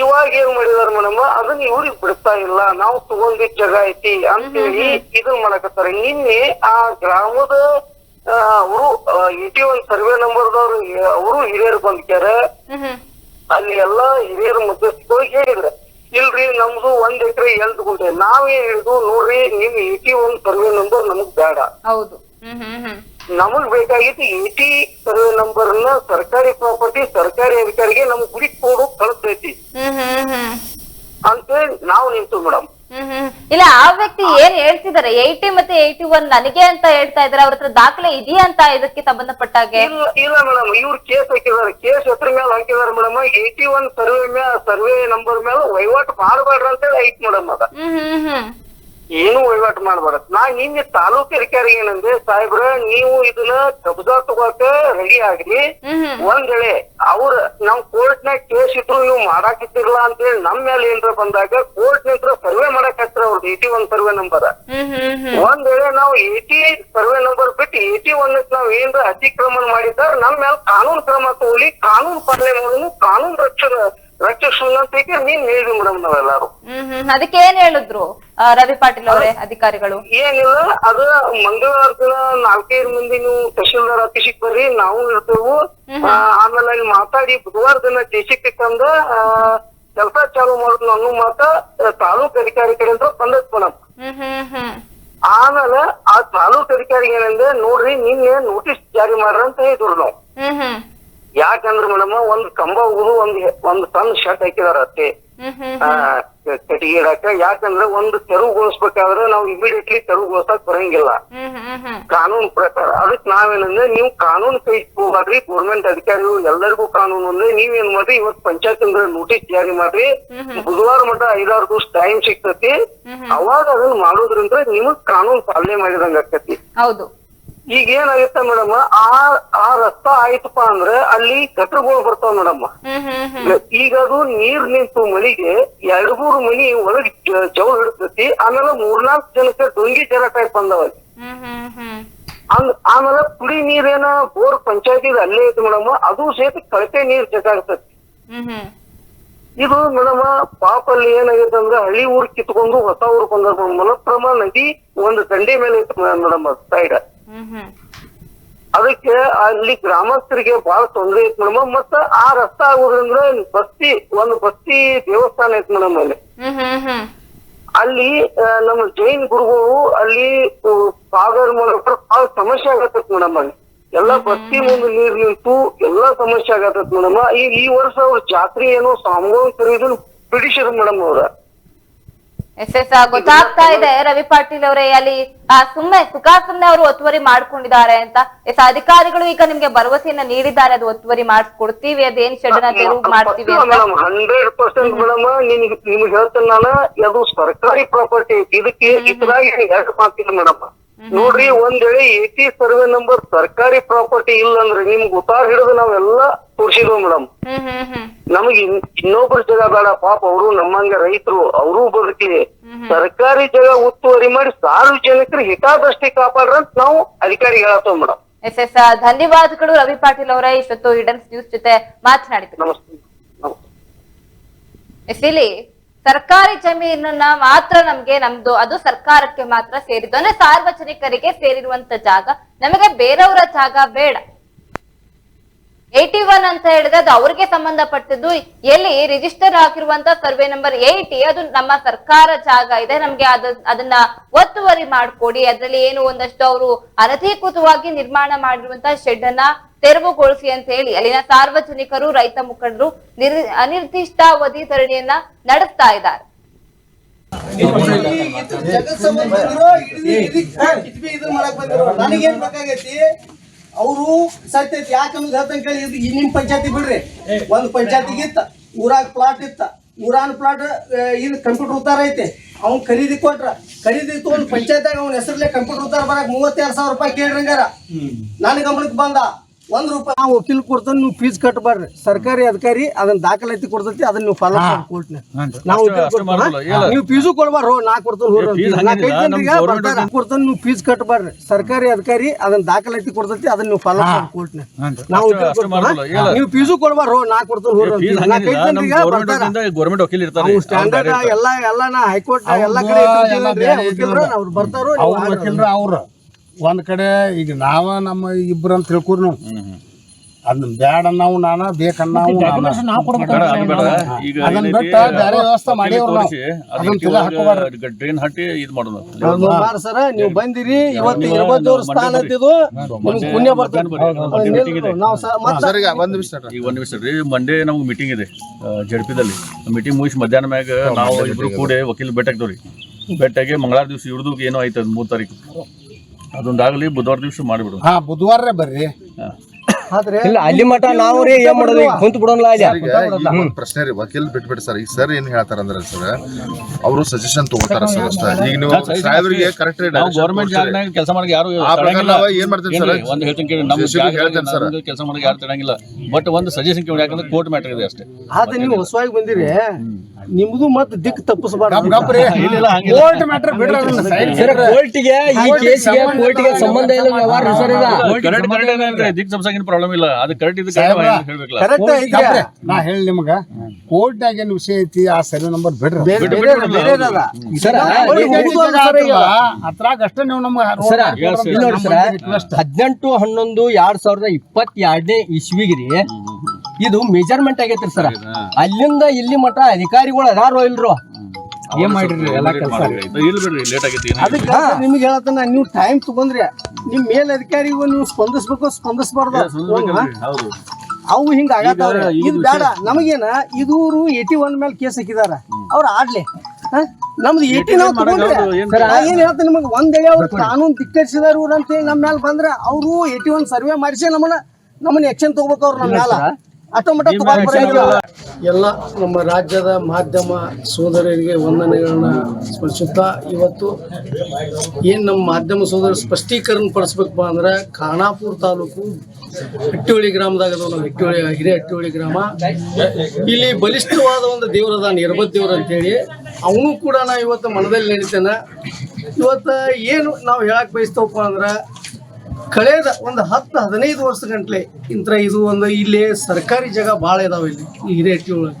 ಇವಾಗ ಏನ್ ಮಾಡಿದಾರ ಮೇಡಮ್ ಅದನ್ನ ಇವ್ರಿಗೆ ಬಿಡ್ತಾ ಇಲ್ಲ. ನಾವು ತಗೊಂಡಿದ್ ಜಾಗ ಐತಿ ಅಂತೇಳಿ ಇದನ್ ಮಾಡಕತ್ತಾರ. ನಿನ್ನೆ ಆ ಗ್ರಾಮದ ಅವರು ಏಟಿ ಒಂದ್ ಸರ್ವೆ ನಂಬರ್ದವ್ರು ಅವರು ಹಿರಿಯರು ಬಂದ್ಕ್ಯಾರ. ಅಲ್ಲಿ ಎಲ್ಲಾ ಹಿರಿಯರ ಮುಖ್ಯಸ್ಥರು ಹೇಳಿದ್ರ. ಇಲ್ರಿ ನಮ್ದು ಒಂದ್ ಎಕರೆ ಎಲ್ ಗುಂಟೆ ನಾವೇ ಹೇಳಿದ್ರು ನೋಡ್ರಿ ನಿಮ್ ಏಟಿ ಒನ್ ಸರ್ವೆ ನಂಬರ್ ನಮಗ್ ಬೇಡ. ಹೌದು. ನಮಗ್ ಬೇಕಾಗಿತ್ತು ಏಟಿ ಸರ್ವೆ ನಂಬರ್ನ ಸರ್ಕಾರಿ ಪ್ರಾಪರ್ಟಿ ಸರ್ಕಾರಿ ಅಧಿಕಾರಿಗೆ ನಮ್ಗ್ ಗುಡಿ ಕೊಡು ಕಳಿಸ್ತೈತಿ ಅಂತೇಳಿ ನಾವು ನಿಂತು ಮೇಡಮ್ ಹ್ಮ್ ಇಲ್ಲ ಆ ವ್ಯಕ್ತಿ ಏನ್ ಹೇಳ್ತಿದ್ದಾರೆ ಏಯ್ಟಿ ಮತ್ತೆ ಏಯ್ಟಿ ಒನ್ ನನಗೆ ಅಂತ ಹೇಳ್ತಾ ಇದಾರೆ ಅವ್ರ ಹತ್ರ ದಾಖಲೆ ಇದೆಯಾ ಅಂತ ಇದಕ್ಕೆ ಸಂಬಂಧಪಟ್ಟಾಗೆ ಇಲ್ಲ ಇಲ್ಲ ಮೇಡಮ್ ಇವ್ರು ಕೇಸ್ ಹಾಕಿದಾರೆ ಕೇಸ್ ಹೆಸರ ಮೇಲೆ ಹಾಕಿದಾರೆ ಮೇಡಮ್ ಏಯ್ಟಿ ಒನ್ ಸರ್ವೆ ಮೇಲೆ ಸರ್ವೆ ನಂಬರ್ ಮೇಲೆ ವಹಿವಾಟು ಮಾಡಬೇಡ್ರಿ ಅಂತೇಳಿ ಐತ್ ಮೇಡಮ್ ಅದ. ಹ್ಮ್ ಹ್ಮ್ ಹ್ಮ್. ಏನು ವಹಿವಾಟು ಮಾಡಬಾರದು. ನಾ ನಿನ್ನೆ ತಾಲೂಕು ಅಧಿಕಾರಿ ಏನಂದ್ರೆ ಸಾಹೇಬ್ರ ನೀವು ಇದನ್ನ ಕಬ್ಜಾ ತಗೋಕ ರೆಡಿ ಆಗ್ರಿ. ಒಂದ್ ವೇಳೆ ಅವ್ರ ನಮ್ ಕೋರ್ಟ್ ನಾಗ ಕೇಸ್ ಇಟ್ರು ನೀವು ಅಂತ ಹೇಳಿ ನಮ್ ಮೇಲೆ ಏನ್ರ ಬಂದಾಗ ಕೋರ್ಟ್ ನಿಂತ್ರ ಸರ್ವೆ ಮಾಡಕ್ ಹತ್ರ ಅವ್ರದ್ದು ಏಟಿ ಒನ್ ಸರ್ವೆ ನಂಬರ್ ಒಂದ್ ವೇಳೆ ನಾವು ಏಟಿ ಸರ್ವೆ ನಂಬರ್ ಬಿಟ್ಟು ಏಟಿ ಒನ್ ನಾವ್ ಏನ್ರ ಅತಿಕ್ರಮಣ ಮಾಡಿದ್ರ ನಮ್ ಮೇಲೆ ಕಾನೂನು ಕ್ರಮ ತಗೊಳ್ಳಿ ಕಾನೂನು ಪಾಲನೆ ಮಾಡೋನು ಕಾನೂನು ರಕ್ಷಣೆ ಹೇಳಿ ನೀನ್ ಹೇಳಿದ್ವಿ ಮೇಡಮ್ ನಾವೆಲ್ಲಾರು? ಹ್ಮ್ ಹ್ಮ್. ಅದಕ್ಕೆ ಏನ್ ಹೇಳಿದ್ರು ಆ, ರವಿ ಪಾಟೀಲ್ ಅವರೇ ಅಧಿಕಾರಿಗಳು? ಏನಿಲ್ಲ ಅದ ಮಂಗಳವಾರ ದಿನ ನಾಲ್ಕೈದು ಮಂದಿ ನೀವು ತಹಶೀಲ್ದಾರ್ ಆಫೀಸಿಗೆ ಬರ್ರಿ ನಾವು ಇರ್ತೇವು. ಆ, ಆಮೇಲೆ ಅಲ್ಲಿ ಮಾತಾಡಿ ಬುಧವಾರ ದಿನ ಜೆಸಿಪಿ ತಂದ ಕೆಲಸ ಚಾಲು ಮಾಡೋದು ಅನ್ನೋ ಮಾತ ಆ, ತಾಲೂಕ್ ಅಧಿಕಾರಿ ಕಡೆಯಿಂದ ಬಂದದ್ ಮೇಡಮ್. ಹ್ಮ್ ಹ್ಮ್ ಹ್ಮ್. ಆಮೇಲೆ ಆ ತಾಲೂಕ್ ಅಧಿಕಾರಿ ಏನಂದ್ರೆ ನೋಡ್ರಿ ನಿನ್ನೆ ನೋಟಿಸ್ ಜಾರಿ ಮಾಡ್ರಿ ಅಂತ ಹೇಳಿದ್ರು ನಾವು. ಹ್ಮ್ ಹ್ಮ್. ಯಾಕಂದ್ರೆ ಮೇಡಮ್ ಒಂದ್ ಕಂಬ ಹೋಗುದು ಒಂದ್ ಒಂದ್ ಸಣ್ಣ ಶರ್ಟ್ ಹಾಕಿದಾರ ಅತ್ತೆ ಕಟ್ಟಿಗೆ ಇಡಾಕ ಯಾಕಂದ್ರೆ ಒಂದು ತೆರವುಗೊಳಿಸ್ಬೇಕಾದ್ರೆ ನಾವು ಇಮಿಡಿಯೇಟ್ಲಿ ತೆರವುಗೊಳಿಸಕ್ ಬರಂಗಿಲ್ಲ. ಕಾನೂನು ಪ್ರಕಾರ. ಅದಕ್ಕೆ ನಾವೇನಂದ್ರೆ ನೀವು ಕಾನೂನು ಕೈ ಹೋಗ್ರಿ ಗೌರ್ಮೆಂಟ್ ಅಧಿಕಾರಿಗಳು ಎಲ್ಲರಿಗೂ ಕಾನೂನು ಅಂದ್ರೆ ನೀವೇನ್ ಮಾಡ್ರಿ ಇವತ್ ಪಂಚಾಯತ್ ಅಂದ್ರೆ ನೋಟಿಸ್ ಜಾರಿ ಮಾಡ್ರಿ. ಬುಧವಾರ ಮಟ್ಟ ಐದಾರು ದಿವಸ ಟೈಮ್ ಸಿಗ್ತತಿ. ಅವಾಗ ಅದನ್ನ ಮಾಡೋದ್ರಿಂದ ನಿಮಗ್ ಕಾನೂನು ಪಾಲನೆ ಮಾಡಿದಂಗ ಆಕತಿ ಹೌದು. ಈಗ ಏನಾಗುತ್ತೆ ಮೇಡಮ್ ಆ ಆ ರಸ್ತ ಆಯ್ತಪ್ಪ ಅಂದ್ರೆ ಅಲ್ಲಿ ಗಟ್ರಗಳು ಬರ್ತಾವ ಮೇಡಮ್. ಈಗ ಅದು ನೀರ್ ನಿಂತು ಮಳಿಗೆ ಎರಡ್ ಮೂರು ಮನಿ ಒಳಗ್ ಜವಳ ಜವ್ ಹಿಡ್ತೈತಿ ಆಮೇಲೆ ಮೂರ್ನಾಲ್ಕು ಜನಕ್ಕೆ ಡೊಂಗಿ ಜರ ಟೈಪ್ ಬಂದವ ಹ್ಮ್ ಹ್ಮ್ ಹ್ಮ್. ಆಮೇಲೆ ಕುಡಿ ನೀರೇನ ಬೋರ್ ಪಂಚಾಯತಿ ಅಲ್ಲೇ ಐತಿ ಮೇಡಮ್ ಅದು ಸೇತ ಕಳಪೆ ನೀರ್ ಜಗಾಗ್ತತಿ ಇದು ಮೇಡಮ್ ಪಾಪ ಅಲ್ಲಿ ಏನಾಗೈತೆ ಅಂದ್ರೆ ಹಳ್ಳಿ ಊರ್ ಕಿತ್ಕೊಂಡು ಹೊಸ ಊರ್ ಬಂದ ಮಲಪ್ರಮ ನದಿ ಒಂದು ದಂಡೆ ಮೇಲೆ ಐತಿ ಮೇಡಮ್ ಸೈಡ್ ಅದಕ್ಕೆ ಅಲ್ಲಿ ಗ್ರಾಮಸ್ಥರಿಗೆ ಬಹಳ ತೊಂದರೆ ಐತಿ ಮೇಡಮ್. ಮತ್ತ ಆ ರಸ್ತಾ ಆಗೋದ್ರಿಂದ ಬಸ್ತಿ ಒಂದು ಬಸ್ತಿ ದೇವಸ್ಥಾನ ಐತಿ ಮೇಡಮ್ ಅಲ್ಲಿ. ಅಲ್ಲಿ ನಮ್ಮ ಜೈನ್ ಗುರುಗಳು ಅಲ್ಲಿ ಸಾಗರ್ ಮೂಲಕ ಬಹಳ ಸಮಸ್ಯೆ ಆಗತ್ತತ್ ಮೇಡಮ್ ಅಲ್ಲಿ. ಎಲ್ಲಾ ಬಸ್ತಿ ಮುಂದೆ ನೀರ್ ನಿಂತು ಎಲ್ಲಾ ಸಮಸ್ಯೆ ಆಗತ್ತ ಮೇಡಮ್. ಈ ಈ ವರ್ಷ ಅವ್ರ ಜಾತ್ರೆ ಏನೋ ಸಾಮಗ್ರಿ ಕರೀದು ಬಿಡಿಸಿದ್ರು ಮೇಡಮ್ ಅವ್ರ. ಎಸ್ ಎಸ್ ಗೊತ್ತಾಗ್ತಾ ಇದೆ ರವಿ ಪಾಟೀಲ್ ಅವರೇ ಅಲ್ಲಿ ಸುಮ್ಮನೆ ಸುಖಾಸುಮ್ನೆ ಅವರು ಒತ್ತುವರಿ ಮಾಡ್ಕೊಂಡಿದ್ದಾರೆ ಅಂತ. ಎಸ್ ಅಧಿಕಾರಿಗಳು ಈಗ ನಿಮ್ಗೆ ಭರವಸೆಯನ್ನ ನೀಡಿದ್ದಾರೆ ಅದು ಒತ್ತುವರಿ ಮಾಡ್ಕೊಡ್ತೀವಿ ಅದೇನ್ ಶೆಡ್ನ ತೆರವು ಮಾಡ್ತೀವಿ ಹಂಡ್ರೆಡ್ ಪರ್ಸೆಂಟ್ ಮೇಡಮ್ ನಿಮ್ಗೆ ಹೇಳ್ತೇನೆ ನಾನು ಅದು ಸರ್ಕಾರಿ ಪ್ರಾಪರ್ಟಿ ಇದಕ್ಕೆ ಇದ್ರಾಗ ಎರಡು ಮಾತಿಲ್ಲ ಮೇಡಮ್ ನೋಡ್ರಿ ಒಂದ್ ವೇಳೆ ಏಟಿ ಸರ್ವೆ ನಂಬರ್ ಸರ್ಕಾರಿ ಪ್ರಾಪರ್ಟಿ ಇಲ್ಲ ಅಂದ್ರೆ ನಿಮ್ಗೆ ಉತ್ತಾರ ಹಿಡಿದು ನಾವೆಲ್ಲ ತೋರಿಸಿದ್ವಿ ಮೇಡಮ್. ನಮಗ್ ಇನ್ನೊಬ್ರ ಜಗ ಬೇಡ ಪಾಪ ಅವರು ನಮ್ಮಂಗ ರೈತರು ಅವರು ಬದುಕಲಿ. ಸರ್ಕಾರಿ ಜಾಗ ಒತ್ತುವರಿ ಮಾಡಿ ಸಾರ್ವಜನಿಕರ ಹಿತಾದೃಷ್ಟಿ ಕಾಪಾಡ್ರ ಅಂತ ನಾವು ಅಧಿಕಾರಿ ಹೇಳತ್ತೇವ್ ಮೇಡಮ್. ಎಸ್ ಎಸ್ ಧನ್ಯವಾದಗಳು ರವಿ ಪಾಟೀಲ್ ಅವರ ಇಷ್ಟೊತ್ತು ಇಡನ್ಸ್ ನ್ಯೂಸ್ ಜೊತೆ ಮಾತನಾಡಿದ್ರು ನಮಸ್ತೆ. ಎಸ್ ಇಲ್ಲಿ ಸರ್ಕಾರಿ ಜಮೀನನ್ನ ಮಾತ್ರ ನಮ್ಗೆ ನಮ್ದು, ಅದು ಸರ್ಕಾರಕ್ಕೆ ಮಾತ್ರ ಸೇರಿದ್ದು. ಅಂದ್ರೆ ಸಾರ್ವಜನಿಕರಿಗೆ ಸೇರಿರುವಂತ ಜಾಗ. ನಮಗೆ ಬೇರೆಯವರ ಜಾಗ ಬೇಡ. ಏಟಿ ಒನ್ ಅಂತ ಹೇಳಿದ್ರೆ ಅದು ಅವ್ರಿಗೆ ಸಂಬಂಧಪಟ್ಟಿದ್ದು. ಎಲ್ಲಿ ರಿಜಿಸ್ಟರ್ ಆಗಿರುವಂತ ಸರ್ವೆ ನಂಬರ್ ಏಯ್ಟಿ ಅದು ನಮ್ಮ ಸರ್ಕಾರ ಜಾಗ ಇದೆ. ನಮ್ಗೆ ಅದ, ಅದನ್ನ ಒತ್ತುವರಿ ಮಾಡ್ಕೊಡಿ. ಅದರಲ್ಲಿ ಏನು ಒಂದಷ್ಟು ಅವರು ಅನಧಿಕೃತವಾಗಿ ನಿರ್ಮಾಣ ಮಾಡಿರುವಂತ ಶೆಡ್ ಅನ್ನ ತೆರವುಗೊಳಿಸಿ ಅಂತ ಹೇಳಿ ಅಲ್ಲಿನ ಸಾರ್ವಜನಿಕರು ರೈತ ಮುಖಂಡರು ನಿರ್ ಅನಿರ್ದಿಷ್ಟಾವಧಿ ಧರಣಿಯನ್ನ ನಡೆಸ್ತಾ ಇದ್ದಾರೆ. ನನಗೇನ್ ಬೇಕಾಗೈತಿ ಅವರು ಸತ್ಯ ಯಾಕಂದ್ರೆ ಹೇಳ್ತಂಗ ಕೇಳಿ. ಇದು ನಿಮ್ ಪಂಚಾಯತಿ ಬಿಡ್ರಿ. ಒಂದ್ ಪಂಚಾಯತಿಗಿತ್ತ ಊರಾಗ ಪ್ಲಾಟ್ ಇತ್ತ ಊರಾನ ಪ್ಲಾಟ್ ಇದು ಕಂಪ್ಯೂಟರ್ ಉತ್ತಾರ ಐತೆ. ಅವ್ನ್ ಖರೀದಿ ಕೊಟ್ರ. ಖರೀದಿ ಒಂದ್ ಪಂಚಾಯತ್ಯಾಗ ಅವ್ನ ಹೆಸರಲ್ಲೇ ಕಂಪ್ಯೂಟರ್ ಉತ್ತಾರ ಬರಕ್ ಮೂವತ್ತೆರಡು ಸಾವಿರ ರೂಪಾಯಿ ಕೇಳ್ರಂಗಾರ ನನ್ನ ಗಮನಕ್ಕೆ ಬಂದ. ಒಂದ್ ರೂಪಾಯಿ ನಾವು ವಕೀಲ್ ಕೊಡ್ತಾನೆ ನೀವು ಫೀಸ್ ಕಟ್ಟಬಾರ್ರಿ ಸರ್ಕಾರಿ ಅಧಿಕಾರಿ ಅದನ್ನ ದಾಖಲಾತಿ ಕೊಡ್ತೈತಿ ಅದನ್ನ ನೀವು ಫಾಲೋ ಕೋರ್ಟ್ನ ನಾವು ವಕೀಲ್. ನೀವು ಫೀಸು ಕೊಡ್ಬಾರೋ ನಾ ಕೊಡ್ತಾನೆ ಕೊಡ್ತಾನೆ ನೀವು ಫೀಸ್ ಕಟ್ಟಬಾರ್ರಿ ಸರ್ಕಾರಿ ಅಧಿಕಾರಿ ಅದನ್ನ ದಾಖಲಾತಿ ಕೊಡ್ತೈತಿ ಅದನ್ನ ನೀವು ಫಾಲೋ ಕೋರ್ಟ್ನ ನಾವು ವಕೀಲ್. ನೀವು ಫೀಸು ಕೊಡ್ಬಾರ್ರು ನಾ ಕೊಡ್ತಾನೆ ಬರ್ತಾರ ಗೌರ್ಮೆಂಟ್ ವಕೀಲ್ ಇರ್ತಾರೆ ಸ್ಟ್ಯಾಂಡರ್ಡ್ ಎಲ್ಲ ಎಲ್ಲ ನಾ ಹೈಕೋರ್ಟ್ ಎಲ್ಲ ಕಡೆ ವಕೀಲರು ಅವ್ರು ಬರ್ತಾರೋ ನೀವು ಅವ್ರ ವಕೀಲರು ಅವ್ರ. ಒಂದ್ ಕಡೆ ಈಗ ನಾವ ನಮ್ಮ ಇಬ್ರು ಅಂತ ತಿಳ್ಕೊರ್ ನಾವು. ಅದನ್ನ ಬ್ಯಾಡ ನಾವು ನಾನ ಬೇಕನ್ನ ಈಗ ಅದನ್ನ ಬಿಟ್ಟ ಬೇರೆ ವ್ಯವಸ್ಥೆ ಮಾಡಿವ್ರು ನಾವು. ಅದನ್ನ ತಿರ್ಗಾ ಹಾಕೋಬಾರ್ದು. ಡ್ರೈನ್ ಹಟ್ಟಿ ಇದ್ ಮಾಡೋದು. ಸರ ನೀವು ಬಂದಿರಿ ಇವತ್ತು ಇರ್ಬೋದವ್ರ ಸ್ಥಾನ ಅಂತಿದ್ದು ನಿಮ್ಗೆ ಪುಣ್ಯ ಬರ್ತದೆ. ನಾವು ಸ- ಮತ್ತೆ ಈಗ ಒಂದ್ ನಿಮಿಷ ರೀ ಮಂಡೇ ನಮ್ಗೆ ಮೀಟಿಂಗ್ ಇದೆ. ಜಡ್ಪಿದಲ್ಲಿ. ಮೀಟಿಂಗ್ ಮುಗಿಸಿ ಮಧ್ಯಾಹ್ನ ಮ್ಯಾಗ ನಾವು ಇಬ್ರು ಕೂಡಿ ವಕೀಲ್ ಭೇಟಿ ಆಗ್ತೇವ್ರಿ ಭೇಟಿಯಾಗಿ ಮಂಗಳವಾರ ದಿವಸ ಇವ್ರದ್ದು ಏನೋ ಆಯ್ತದ ಮೂರ್ ತಾರೀಕು. ಅದೊಂದಾಗಲಿ ಬುಧವಾರ ದಿವಸ ಮಾಡಿಬಿಡು. ಹಾ ಬುಧವಾರ ಬರ್ರಿ. ಆದ್ರೆ ಇಲ್ಲ ಅಲ್ಲಿ ಮಠ ನಾವು ರೀ ಏನ್ ಮಾಡೋದು? ಈಗ ಕುಂತ ಅಲ್ಲಿ. ಈಗ ಪ್ರಶ್ನೆ ರೀ ವಕೀಲ್ ಬಿಟ್ಬಿಡಿ ಸರ್ ಈಗ ಸರ್ ಏನ್ ಹೇಳ್ತಾರಂದ್ರೆ ಸರ್ ಅವರು ಸಜೆಷನ್ ತಗೋತಾರ ಸರ್ ಅಷ್ಟೇ. ಈಗ ನೀವು ಸಾಹೇಬ್ರಿಗೆ ಕರೆಕ್ಟ್ ನಾವು ಗೌರ್ಮೆಂಟ್ ಜಾಗನಾಗ ಕೆಲಸ ಮಾಡಿ ಯಾರು ಆ ಪ್ರಕಾರ ನಾವ್ ಏನ್ ಮಾಡ್ತೀವಿ ಸರ್? ಒಂದು ಹೇಳ್ತೀನಿ ಕೇಳಿ ನಮ್ಮ JCB ಹೇಳ್ತೇನೆ ಸರ್. ಕೆಲಸ ಮಾಡಕ್ ಯಾರು ತಡಂಗಿಲ್ಲ. ಬಟ್ ಒಂದು ಸಜೆಷನ್ ಕೇಳಿ ಯಾಕಂದ್ರೆ ಕೋರ್ಟ್ ಮ್ಯಾಟರ್ ಇದೆ ಅಷ್ಟೇ. ಆದ್ರೆ ನೀವು ಹೊಸವಾಗಿ ಬಂದಿರಿ. ನಿಮ್ದು ಮತ್ತೆ ದಿಕ್ ತಪ್ಪಿಸಬಾರ್ದು ಕೋರ್ಟ್ ಮ್ಯಾಟ್ರ್ ಬಿಡ್ರಿ ಅದನ್ನ side ಸರ್. ಕೋರ್ಟಿಗೆ ಈ ಕೇಸ್ಗೆ ಕೋರ್ಟಿಗೆ ಸಂಬಂಧ ಇಲ್ಲ ವ್ಯವಹಾರ ಸರ್ ಇದು. ಕರೆಕ್ಟ್ ಕರೆಕ್ಟ್ ದಿಕ್ ಪ್ರಾಬ್ಲಮ್ ಇಲ್ಲ ಅದು ಕರೆಕ್ಟ್ ಇದು ಕರೆಕ್ಟ್ ಐತಿ. ನಾ ಹೇಳಿ ನಿಮಗ ಏನ್ ವಿಷಯ ಐತಿ ಆ ಸರಿ ನಂಬರ್ ಬಿಡ್ರಿ. ಬೇರೆ ಬೇರೆ ಅದ. ಸರ್. ಅದ್ರಾಗ ಅಷ್ಟೇ ನೀವು ನಮ್ಗೆ ಸರ ಇಲ್ಲಿ ನೋಡಿ ಸರ ಹದಿನೆಂಟು ಹನ್ನೊಂದು ಎರಡ್ ಸಾವಿರದ ಇಪ್ಪತ್ತೆರಡನೇ ಇಸ್ವಿಗ್ರಿ. ಇದು ಮೆಜರ್ಮೆಂಟ್ ಆಗೈತ್ರಿ ಸರ್. ಅಲ್ಲಿಂದ ಇಲ್ಲಿ ಮಟ್ಟ ಅಧಿಕಾರಿಗಳು ಅದಾರೋ ಇಲ್ರೋ ಏನ್ ಮಾಡಿರಿ ಎಲ್ಲ ಕೆಲಸ? ಇಲ್ಲ ಬಿಡ್ರಿ ಲೇಟ್ ಆಗೈತಿ ಏನಾಗಿದೆ? ಅದಕ್ಕೆ ನಿಮ್ಗೆ ಹೇಳತ್ತನ ನೀವು ಟೈಮ್ ತಗೊಂಡ್ರಿ ನಿಮ್ ಮೇಲ್ ಅಧಿಕಾರಿಗೂ ನೀವು ಸ್ಪಂದಿಸ್ಬೇಕು ಸ್ಪಂದಿಸಬಾರ್ದು. ಹೌದು? ಅವು ಹಿಂಗ ಆಗತ್ತವ್ರ ಇದು ಬೇಡ. ನಮಗೇನ ಇದೂರು ಏಟಿ ಒನ್ ಮೇಲೆ ಕೇಸ್ ಹಾಕಿದಾರ. ಅವ್ರು ಆಡ್ಲಿ. ಹ? ನಮ್ದು ಏಟಿ ನಾವು ತಗೊಂಡ್ರೆ. ಏನ್ ಹೇಳ್ತೀನಿ ನಿಮಗೆ? ಒಂದ್ ವೇಳೆ ಅವ್ರು ಕಾನೂನು ಧಿಕ್ಕರಿಸಿದಾರ ಅಂತ ಹೇಳಿ ನಮ್ಮ ಮೇಲೆ ಬಂದ್ರೆ ಅವರು ಏಟಿ ಒನ್ ಸರ್ವೆ ಮಾಡಿಸಿ ನಮ್ಮನ್ನ ನಮ್ಮನ್ನ ಎಕ್ಷನ್ ತಗೋಬೇಕು ಅವ್ರು ನಮ್ಮ ಮ್ಯಾಲ. ಎಲ್ಲ ನಮ್ಮ ರಾಜ್ಯದ ಮಾಧ್ಯಮ ಸೋದರರಿಗೆ ವಂದನೆಗಳನ್ನ ಸ್ಮರಿಸುತ್ತಾ ಇವತ್ತು ಏನು ನಮ್ಮ ಮಾಧ್ಯಮ ಸೋದರ ಸ್ಪಷ್ಟೀಕರಣ ಪಡಿಸ್ಬೇಕಪ್ಪ ಅಂದ್ರೆ ಖಾನಾಪುರ ತಾಲೂಕು ಹಟ್ಟಿಹೊಳಿ ಗ್ರಾಮದಾಗ ಅದು ನಾವು ಹಟ್ಟಿಹೊಳಿ ಹಿರೇ ಹಟ್ಟಿಹೊಳಿ ಗ್ರಾಮ. ಇಲ್ಲಿ ಬಲಿಷ್ಠವಾದ ಒಂದು ದೇವರದ ನಿರ್ಬದ್ ದೇವ್ರ ಅಂತೇಳಿ ಅವನು ಕೂಡ ನಾ ಇವತ್ತು ಮನದಲ್ಲಿ ನಡೀತೇನೆ. ಇವತ್ತು ಏನು ನಾವು ಹೇಳಕ್ ಬಯಸ್ತವಪ್ಪ ಅಂದ್ರೆ ಕಳೆದ ಒಂದು ಹತ್ತು ಹದಿನೈದು ವರ್ಷ ಗಂಟ್ಲೆ ಇಂಥ ಇದು ಒಂದು ಇಲ್ಲಿ ಸರ್ಕಾರಿ ಜಾಗ ಭಾಳ ಇದಾವೆ ಇಲ್ಲಿ, ಈ ಹಿರೇಟಿ ಒಳಗೆ.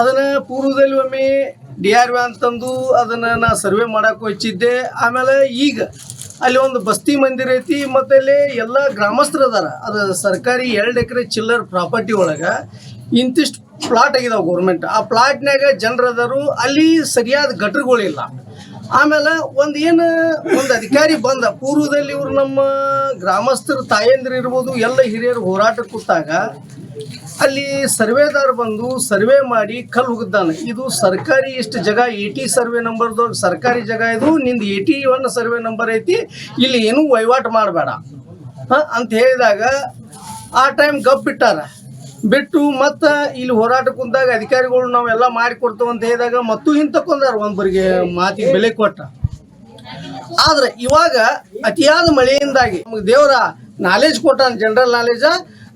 ಅದನ್ನ ಪೂರ್ವದಲ್ಲಿ ಒಮ್ಮೆ ಡಿ ಆರ್ ವಿ ಅಂತಂದು ಅದನ್ನ ನಾ ಸರ್ವೆ ಮಾಡಕ್ಕೆ ಹಚ್ಚಿದ್ದೆ ಆಮೇಲೆ ಈಗ ಅಲ್ಲಿ ಒಂದು ಬಸ್ತಿ ಮಂದಿರ ಐತಿ, ಮತ್ತೆ ಅಲ್ಲಿ ಎಲ್ಲ ಗ್ರಾಮಸ್ಥರು ಅದಾರ. ಅದು ಸರ್ಕಾರಿ ಎರಡು ಎಕರೆ ಚಿಲ್ಲರ್ ಪ್ರಾಪರ್ಟಿ ಒಳಗೆ ಇಂತಿಷ್ಟು ಪ್ಲಾಟ್ ಆಗಿದಾವೆ ಗೌರ್ಮೆಂಟ್ ಆ ಪ್ಲಾಟ್ನಾಗ ಜನರದಾರು ಅಲ್ಲಿ ಸರಿಯಾದ ಗಟ್ರಗಳಿಲ್ಲ. ಆಮೇಲೆ ಒಂದ್ ಏನು, ಒಂದು ಅಧಿಕಾರಿ ಬಂದ. ಪೂರ್ವದಲ್ಲಿ ಇವ್ರು ನಮ್ಮ ಗ್ರಾಮಸ್ಥರು ತಾಯಂದ್ರ ಇರ್ಬೋದು, ಎಲ್ಲ ಹಿರಿಯರು ಹೋರಾಟ ಕೂತಾಗ ಅಲ್ಲಿ ಸರ್ವೇದಾರ್ ಬಂದು ಸರ್ವೆ ಮಾಡಿ ಕಲ್ಲು ಹುಗ್ದಾನ. ಇದು ಸರ್ಕಾರಿ ಇಷ್ಟು ಜಾಗ ಟಿ ಸರ್ವೆ ನಂಬರ್ದು ಸರ್ಕಾರಿ ಜಾಗ ಇದು, ನಿಂದು ಟಿ ಒನ್ ಸರ್ವೆ ನಂಬರ್ ಐತಿ, ಇಲ್ಲಿ ಏನೂ ವಹಿವಾಟು ಮಾಡಬೇಡ. ಅಂತ ಹೇಳಿದಾಗ ಆ ಟೈಮ್ ಗಪ್ ಬಿಟ್ಟಾರ ಬಿಟ್ಟು ಮತ್ತು ಇಲ್ಲಿ ಹೋರಾಟ ಕುಂತಾಗ ಅಧಿಕಾರಿಗಳು ನಾವೆಲ್ಲ ಮಾಡಿಕೊಡ್ತೇವೆ ಅಂತ ಹೇಳಿದಾಗ ಮತ್ತು ಒಬ್ಬರಿಗೆ ಒಂದ್ಬರಿಗೆ ಮಾತಿಗೆ ಬೆಲೆ ಕೊಟ್ಟ. ಆದ್ರೆ ಇವಾಗ ಅತಿಯಾದ ಮಳೆಯಿಂದಾಗಿ ನಮಗೆ ದೇವರ ನಾಲೆಜ್ ಕೊಟ್ಟಾನ ಜನರಲ್ ನಾಲೆಜ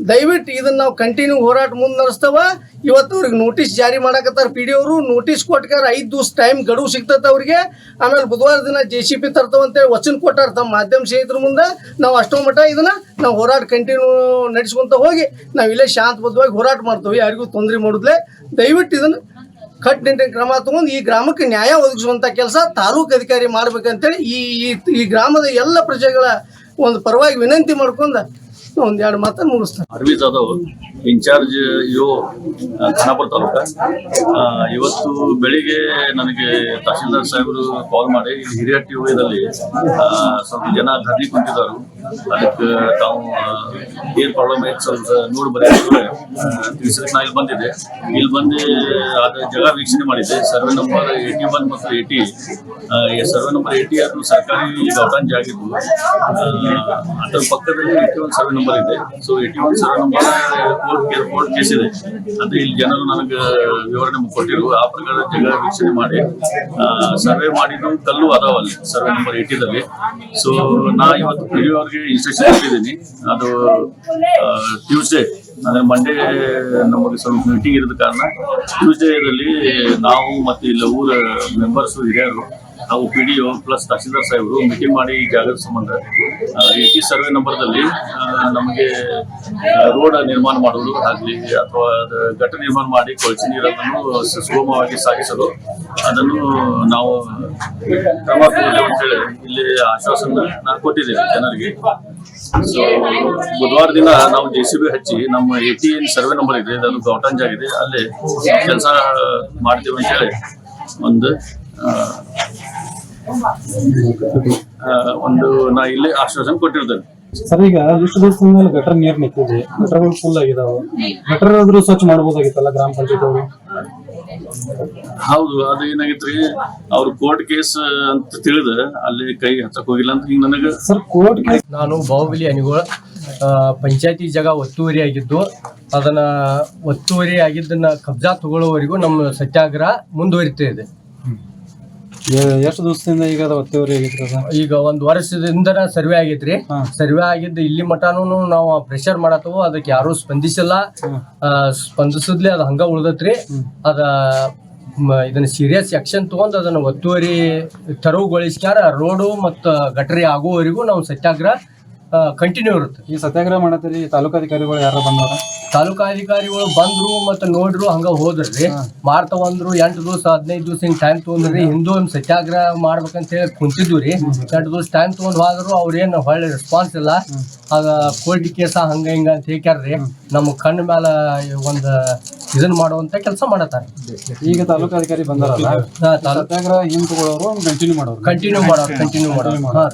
ದಯವಿಟ್ಟು ಇದನ್ನ ನಾವು ಕಂಟಿನ್ಯೂ ಹೋರಾಟ ಮುಂದೆ ನಡೆಸ್ತವ. ಇವತ್ತು ಅವ್ರಿಗೆ ನೋಟಿಸ್ ಜಾರಿ ಮಾಡಕತ್ತಾರ ಪಿ ಡಿ ಅವರು. ನೋಟಿಸ್ ಕೊಟ್ಟಾರ ಐದು ದಿವಸ ಟೈಮ್ ಗಡುವು ಸಿಗ್ತೈತೆ ಅವ್ರಿಗೆ. ಆಮೇಲೆ ಬುಧವಾರ ದಿನ ಜೆ ಸಿ ಪಿ ತರ್ತಾವಂತೇಳಿ ವಚನ ಕೊಟ್ಟಾರ ತಮ್ಮ ಮಾಧ್ಯಮ ಸ್ನೇಹಿತರ ಮುಂದೆ. ನಾವು ಅಷ್ಟೋ ಮಟ್ಟ ಇದನ್ನ ನಾವು ಹೋರಾಟ ಕಂಟಿನ್ಯೂ ನಡೆಸ್ಕೊಂತ ಹೋಗಿ ನಾವು ಇಲ್ಲೇ ಶಾಂತಬದ್ಧವಾಗಿ ಹೋರಾಟ ಮಾಡ್ತೇವೆ. ಯಾರಿಗೂ ತೊಂದರೆ ಮಾಡೋದ್ಲೆ ದಯವಿಟ್ಟು ಇದನ್ನ ಕಟ್ಟುನಿಟ್ಟಿನ ಕ್ರಮ ತಗೊಂಡು ಈ ಗ್ರಾಮಕ್ಕೆ ನ್ಯಾಯ ಒದಗಿಸುವಂತ ಕೆಲಸ ತಾಲೂಕು ಅಧಿಕಾರಿ ಮಾಡ್ಬೇಕಂತೇಳಿ ಈ- ಈ ಗ್ರಾಮದ ಎಲ್ಲ ಪ್ರಜೆಗಳ ಒಂದು ಪರವಾಗಿ ವಿನಂತಿ ಮಾಡ್ಕೊಂಡು ಒಂದ್ ಎರಡು ಮಾತನ್ನು ಮುಗಿಸ್ತಾರೆ ಅರವಿ ಜಾಧವ್ ಇನ್ಚಾರ್ಜ್ ಯೋ ಖಾನಾಪುರ ತಾಲೂಕ. ಇವತ್ತು ಬೆಳಿಗ್ಗೆ ನನಗೆ ತಹಶೀಲ್ದಾರ್ ಸಾಹೇಬರು ಕಾಲ್ ಮಾಡಿ ಹಿರಿಯ ಹೋಯದಲ್ಲಿ ಆ, ಸ್ವಲ್ಪ ಜನ ಧರಣಿ ಕುಂತಿದ್ದಾರೆ. ಅದಕ್ಕೆ ತಾವು ಏನ್ ಪ್ರಾಬ್ಲಮ್ ಐತೆ ಸ್ವಲ್ಪ ನೋಡಿ ಬರೀ ತಿಳಿಸಲಿಕ್ಕೆ ನಾ ಇಲ್ಲಿ ಬಂದಿದೆ ಇಲ್ಲಿ ಬಂದು ಅದ ಜಾಗ ವೀಕ್ಷಣೆ ಮಾಡಿದೆ ಸರ್ವೆ ನಂಬರ್ ಏಟಿ ಒನ್ ಮತ್ತು ಏಟಿ ಸರ್ವೆ ನಂಬರ್ ಏಟಿ ಅದು ಸರ್ಕಾರಿ ಗೌಟಾನ್ ಜಾಗ ಇದ್ದು ಅದರ ಪಕ್ಕದಲ್ಲಿ ಏಟಿ ಒನ್ ಸರ್ವೆ ನಂಬರ್ ಇದೆ. So eighty survey number court case ಇದೆ. ಅದು ಇಲ್ಲಿ ಜನರು ನನಗೆ ವಿವರಣೆ ಕೊಟ್ಟಿರು. ಆ ಪ್ರಕಾರ ಜಗ ವೀಕ್ಷಣೆ ಮಾಡಿ ಸರ್ವೆ ಮಾಡಿದ್ದು ಕಲ್ಲು ಅದಾವ ಅಲ್ಲಿ ಸರ್ವೆ ನಂಬರ್ ಏಟಿದಲ್ಲಿ ಸೊ ನಾ ಇವತ್ತು ಪಿ ಅವ್ರಿಗೆ ಇನ್ಸ್ಟ್ರಕ್ಷನ್ ಕೊಟ್ಟಿದ್ದೀನಿ. ಅದು ಟ್ಯೂಸ್ಡೇ ಅಂದ್ರೆ ಮಂಡೇ ನಮಗೆ ಸ್ವಲ್ಪ ಮೀಟಿಂಗ್ ಇರೋದ ಕಾರಣ. ಟ್ಯೂಸ್ಡೇದಲ್ಲಿ ನಾವು ಮತ್ತೆ ಇಲ್ಲಿ ಊರ ಮೆಂಬರ್ಸ್ ಹಿರಿಯರು ನಾವು P D O plus tahsildar ಸಾಹೇಬರು ಮೀಟಿಂಗ್ ಮಾಡಿ ಈ ಜಾಗದ ಸಂಬಂಧ. ಈ ಸರ್ವೆ ನಂಬರ್ದಲ್ಲಿ ನಮಗೆ ರೋಡ್ ನಿರ್ಮಾಣ ಮಾಡುವುದು ಆಗಲಿ, ಅಥವಾ ಘಟ ನಿರ್ಮಾಣ ಮಾಡಿ ಕೊಳಚೆ ನೀರನ್ನು ಸುಗಮವಾಗಿ ಸಾಗಿಸಲು ಅದನ್ನು ನಾವು ಕ್ರಮ ಅಂತೇಳಿ ಇಲ್ಲಿ ಆಶ್ವಾಸನ ನಾನು ಕೊಟ್ಟಿದ್ದೇನೆ ಜನರಿಗೆ. ಸೊ ಬುಧವಾರ ದಿನ ನಾವು ಜೆ ಸಿ ಬಿ ಹಚ್ಚಿ ನಮ್ಮ A T N survey number ಇದೆ ಅದು ಗೌಟಂಜ್ ಆಗಿದೆ, ಅಲ್ಲಿ ಕೆಲಸ ಮಾಡ್ತೀವಿ ಅಂತ ಹೇಳಿ ಒಂದು ಒಂದು ನಾ ಇಲ್ಲಿ ಆಶ್ವಾಸನೆ ಕೊಟ್ಟಿರ್ತೇನೆ. ಸರ್ ಈಗ ಇಷ್ಟು ದಿವಸದ ಮೇಲೆ ಗಟರ್ ನೀರ್ ನಿಂತಿದೆ. ಗಟರ್ಗಳು ಫುಲ್ ಆಗಿದಾವೆ. ಗಟರ್ ಆದ್ರೂ ಸ್ವಚ್ಛ ಮಾಡಬಹುದಾಗಿತ್ತಲ್ಲ ಗ್ರಾಮ ಪಂಚಾಯತ್ ಅವರು ಹೌದು ಅದು ಏನಾಗಿತ್ರಿ ಅವ್ರು ಕೋರ್ಟ್ ಕೇಸ್ ಅಂತ ತಿಳಿದ ಅಲ್ಲಿ ಕೈ ಹಚ್ಚಕ್ ಹೋಗಿಲ್ಲ ಅಂತ ಈಗ ನನಗೆ ಸರ್ ಕೋರ್ಟ್ ಕೇಸ್ ನಾನು ಬಾಹುಬಲಿ ಅನಿಗೋಳ ಪಂಚಾಯತಿ ಜಾಗ ಒತ್ತುವರಿ ಆಗಿದ್ದು ಅದನ್ನ ಒತ್ತುವರಿ ಆಗಿದ್ದನ್ನ ಕಬ್ಜಾ ತಗೊಳ್ಳೋವರೆಗೂ ನಮ್ಮ ಸತ್ಯಾಗ್ರಹ ಮುಂದುವರಿತಾ ಇದೆ. ಎಷ್ಟು ದಿವಸದಿಂದ ಈಗ ಅದು ಒತ್ತುವರಿ ಆಗೈತ್ರಿ ಅದು? ಈಗ ಒಂದ್ ವರ್ಷದಿಂದ ಸರ್ವೆ ಆಗೈತ್ರಿ. ಹಾ. ಸರ್ವೆ ಆಗಿದ್ದು ಇಲ್ಲಿ ಮಟಾನು ನಾವು ಪ್ರೆಷರ್ ಮಾಡತ್ತವು ಅದಕ್ಕೆ ಯಾರು ಸ್ಪಂದಿಸಿಲ್ಲ. ಆ, ಸ್ಪಂದಿಸಿದ್ಲಿ ಅದು ಹಂಗ ಉಳ್ದತ್ರಿ. ಅದ ಮ- ಇದನ್ನ ಸೀರಿಯಸ್ ಆಕ್ಷನ್ ತಗೊಂಡ್ ಅದನ್ನ ಒತ್ತುವರಿ ತೆರವುಗೊಳಿಸ್ಯಾರ ರೋಡು ಮತ್ತ ಗಟರಿ ಆಗುವವರೆಗೂ ನಾವು ಸತ್ಯಾಗ್ರಹ ಕಂಟಿನ್ಯೂ ಇರುತ್ತೆ. ಈ ಸತ್ಯಾಗ್ರಹ ಮಾಡತ್ತೀರಿ ತಾಲೂಕಾಧಿಕಾರಿಗಳು ಯಾರು ಬಂದವ್ರ? ತಾಲೂಕಾಧಿಕಾರಿಗಳು ಬಂದ್ರು ಮತ್ತೆ ನೋಡ್ರು ಹಂಗ ಹೋದ್ರಿ. ಮಾರ್ ತಗೊಂಡ್ರು ಎಂಟು ದಿವಸ ಹದಿನೈದು ದಿವಸ ಹಿಂಗ್ ಟೈಮ್ ತಗೊಂಡ್ರಿ. ಹಿಂದೂ ಒಂದ್ ಸತ್ಯಾಗ್ರಹ ಮಾಡ್ಬೇಕಂತ ಹೇಳಿ ಕುಂತಿದ್ವಿ ರೀ ಎಂಟು ದಿವಸ ಟೈಮ್ ತಗೊಂಡ್ ಹೋದ್ರು ಅವ್ರೇನು ಒಳ್ಳೆ ರೆಸ್ಪಾನ್ಸ್ ಇಲ್ಲ. ಅದ ಕೋರ್ಟ್ ಕೇಸ ಹಂಗ ಹಿಂಗ ಅಂತ ಹೇಳ್ಯಾರ್ರಿ ನಮ್ಮ ಕಣ್ಣ ಮ್ಯಾಲ ಒಂದ್ ಇದನ್ ಮಾಡುವಂತ ಕೆಲಸ ಮಾಡತಾರ ಈಗ ತಾಲೂಕಾಧಿಕಾರಿ ಬಂದಾರಲ್ಲ? ಸತ್ಯಾಗ್ರಹ ಹಿಂಗ್ ತಗೊಳ್ಳೋರು ಕಂಟಿನ್ಯೂ ಮಾಡೋರು ಕಂಟಿನ್ಯೂ ಮಾಡೋರು. ಕಂಟಿನ್ಯೂ ಮಾಡೋರು. ಹಾ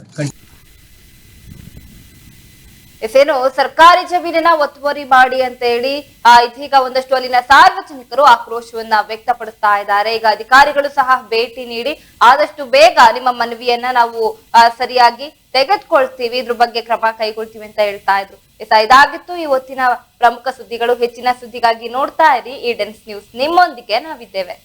ಎಸೇನು ಸರ್ಕಾರಿ ಜಮೀನಿನ ಒತ್ತುವರಿ ಮಾಡಿ ಅಂತ ಹೇಳಿ ಆ, ಇದೀಗ ಒಂದಷ್ಟು ಅಲ್ಲಿನ ಸಾರ್ವಜನಿಕರು ಆಕ್ರೋಶವನ್ನ ವ್ಯಕ್ತಪಡಿಸ್ತಾ ಇದ್ದಾರೆ. ಈಗ ಅಧಿಕಾರಿಗಳು ಸಹ ಭೇಟಿ ನೀಡಿ ಆದಷ್ಟು ಬೇಗ ನಿಮ್ಮ ಮನವಿಯನ್ನ ನಾವು ಸರಿಯಾಗಿ ತೆಗೆದುಕೊಳ್ತೀವಿ. ಇದ್ರ ಬಗ್ಗೆ ಕ್ರಮ ಕೈಗೊಳ್ತೀವಿ ಅಂತ ಹೇಳ್ತಾ ಇದ್ರು. ಎಸ್ ಇದಾಗಿತ್ತು. ಇವತ್ತಿನ ಪ್ರಮುಖ ಸುದ್ದಿಗಳು ಹೆಚ್ಚಿನ ಸುದ್ದಿಗಾಗಿ ನೋಡ್ತಾ ಇರಿ. ಈ ಡೆನ್ಸ್ ನ್ಯೂಸ್ ನಿಮ್ಮೊಂದಿಗೆ ನಾವಿದ್ದೇವೆ.